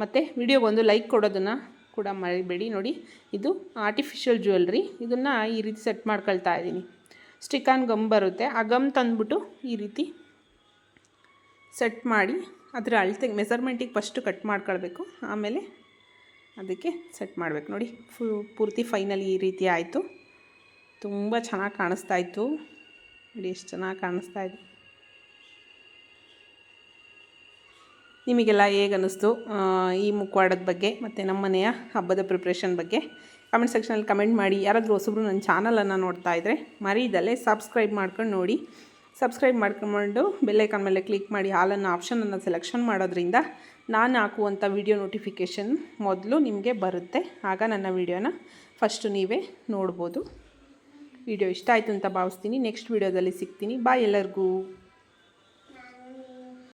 ಮತ್ತು ವಿಡಿಯೋಗೊಂದು ಲೈಕ್ ಕೊಡೋದನ್ನು ಕೂಡ ಮರಿಬೇಡಿ. ನೋಡಿ, ಇದು ಆರ್ಟಿಫಿಷಿಯಲ್ ಜ್ಯುವೆಲ್ರಿ ಇದನ್ನು ಈ ರೀತಿ ಸೆಟ್ ಮಾಡ್ಕೊಳ್ತಾ ಇದ್ದೀನಿ. ಸ್ಟಿಕಾನ್ ಗಮ್ ಬರುತ್ತೆ. ಆ ಗಮ್ ತಂದ್ಬಿಟ್ಟು ಈ ರೀತಿ ಸೆಟ್ ಮಾಡಿ ಅದರ ಅಳತೆಗೆ ಮೆಸರ್ಮೆಂಟಿಗೆ ಫಸ್ಟು ಕಟ್ ಮಾಡ್ಕೊಳ್ಬೇಕು. ಆಮೇಲೆ ಅದಕ್ಕೆ ಸೆಟ್ ಮಾಡಬೇಕು. ನೋಡಿ ಫುಲ್ ಪೂರ್ತಿ ಫೈನಲ್ ಈ ರೀತಿ ಆಯಿತು. ತುಂಬ ಚೆನ್ನಾಗಿ ಕಾಣಿಸ್ತಾ ಇತ್ತು. ನೋಡಿ, ಎಷ್ಟು ಚೆನ್ನಾಗಿ ಕಾಣಿಸ್ತಾ ಇದೆ. ನಿಮಗೆಲ್ಲ ಹೇಗೆ ಅನ್ನಿಸ್ತು ಈ ಮುಖವಾಡದ ಬಗ್ಗೆ ಮತ್ತು ನಮ್ಮ ಮನೆಯ ಹಬ್ಬದ ಪ್ರಿಪ್ರೇಷನ್ ಬಗ್ಗೆ? ಕಮೆಂಟ್ ಸೆಕ್ಷನಲ್ಲಿ ಕಮೆಂಟ್ ಮಾಡಿ. ಯಾರಾದರೂ ಹೊಸಬ್ರು ನನ್ನ ಚಾನಲನ್ನು ನೋಡ್ತಾ ಇದ್ದರೆ ಮರೀದಲ್ಲೇ ಸಬ್ಸ್ಕ್ರೈಬ್ ಮಾಡ್ಕೊಂಡು ನೋಡಿ. ಸಬ್ಸ್ಕ್ರೈಬ್ ಮಾಡ್ಕೊಂಡು ಬೆಲ್ಲೈಕಾನ್ ಮೇಲೆ ಕ್ಲಿಕ್ ಮಾಡಿ ಹಾಲನ್ನು ಆಪ್ಷನನ್ನು ಸೆಲೆಕ್ಷನ್ ಮಾಡೋದ್ರಿಂದ ನಾನು ಹಾಕುವಂಥ ವಿಡಿಯೋ ನೋಟಿಫಿಕೇಷನ್ ಮೊದಲು ನಿಮಗೆ ಬರುತ್ತೆ. ಆಗ ನನ್ನ ವಿಡಿಯೋನ ಫಸ್ಟು ನೀವೇ ನೋಡ್ಬೋದು. ವಿಡಿಯೋ ಇಷ್ಟ ಆಯಿತು ಅಂತ ಭಾವಿಸ್ತೀನಿ. ನೆಕ್ಸ್ಟ್ ವಿಡಿಯೋದಲ್ಲಿ ಸಿಗ್ತೀನಿ. ಬಾಯ್ ಎಲ್ಲರಿಗೂ.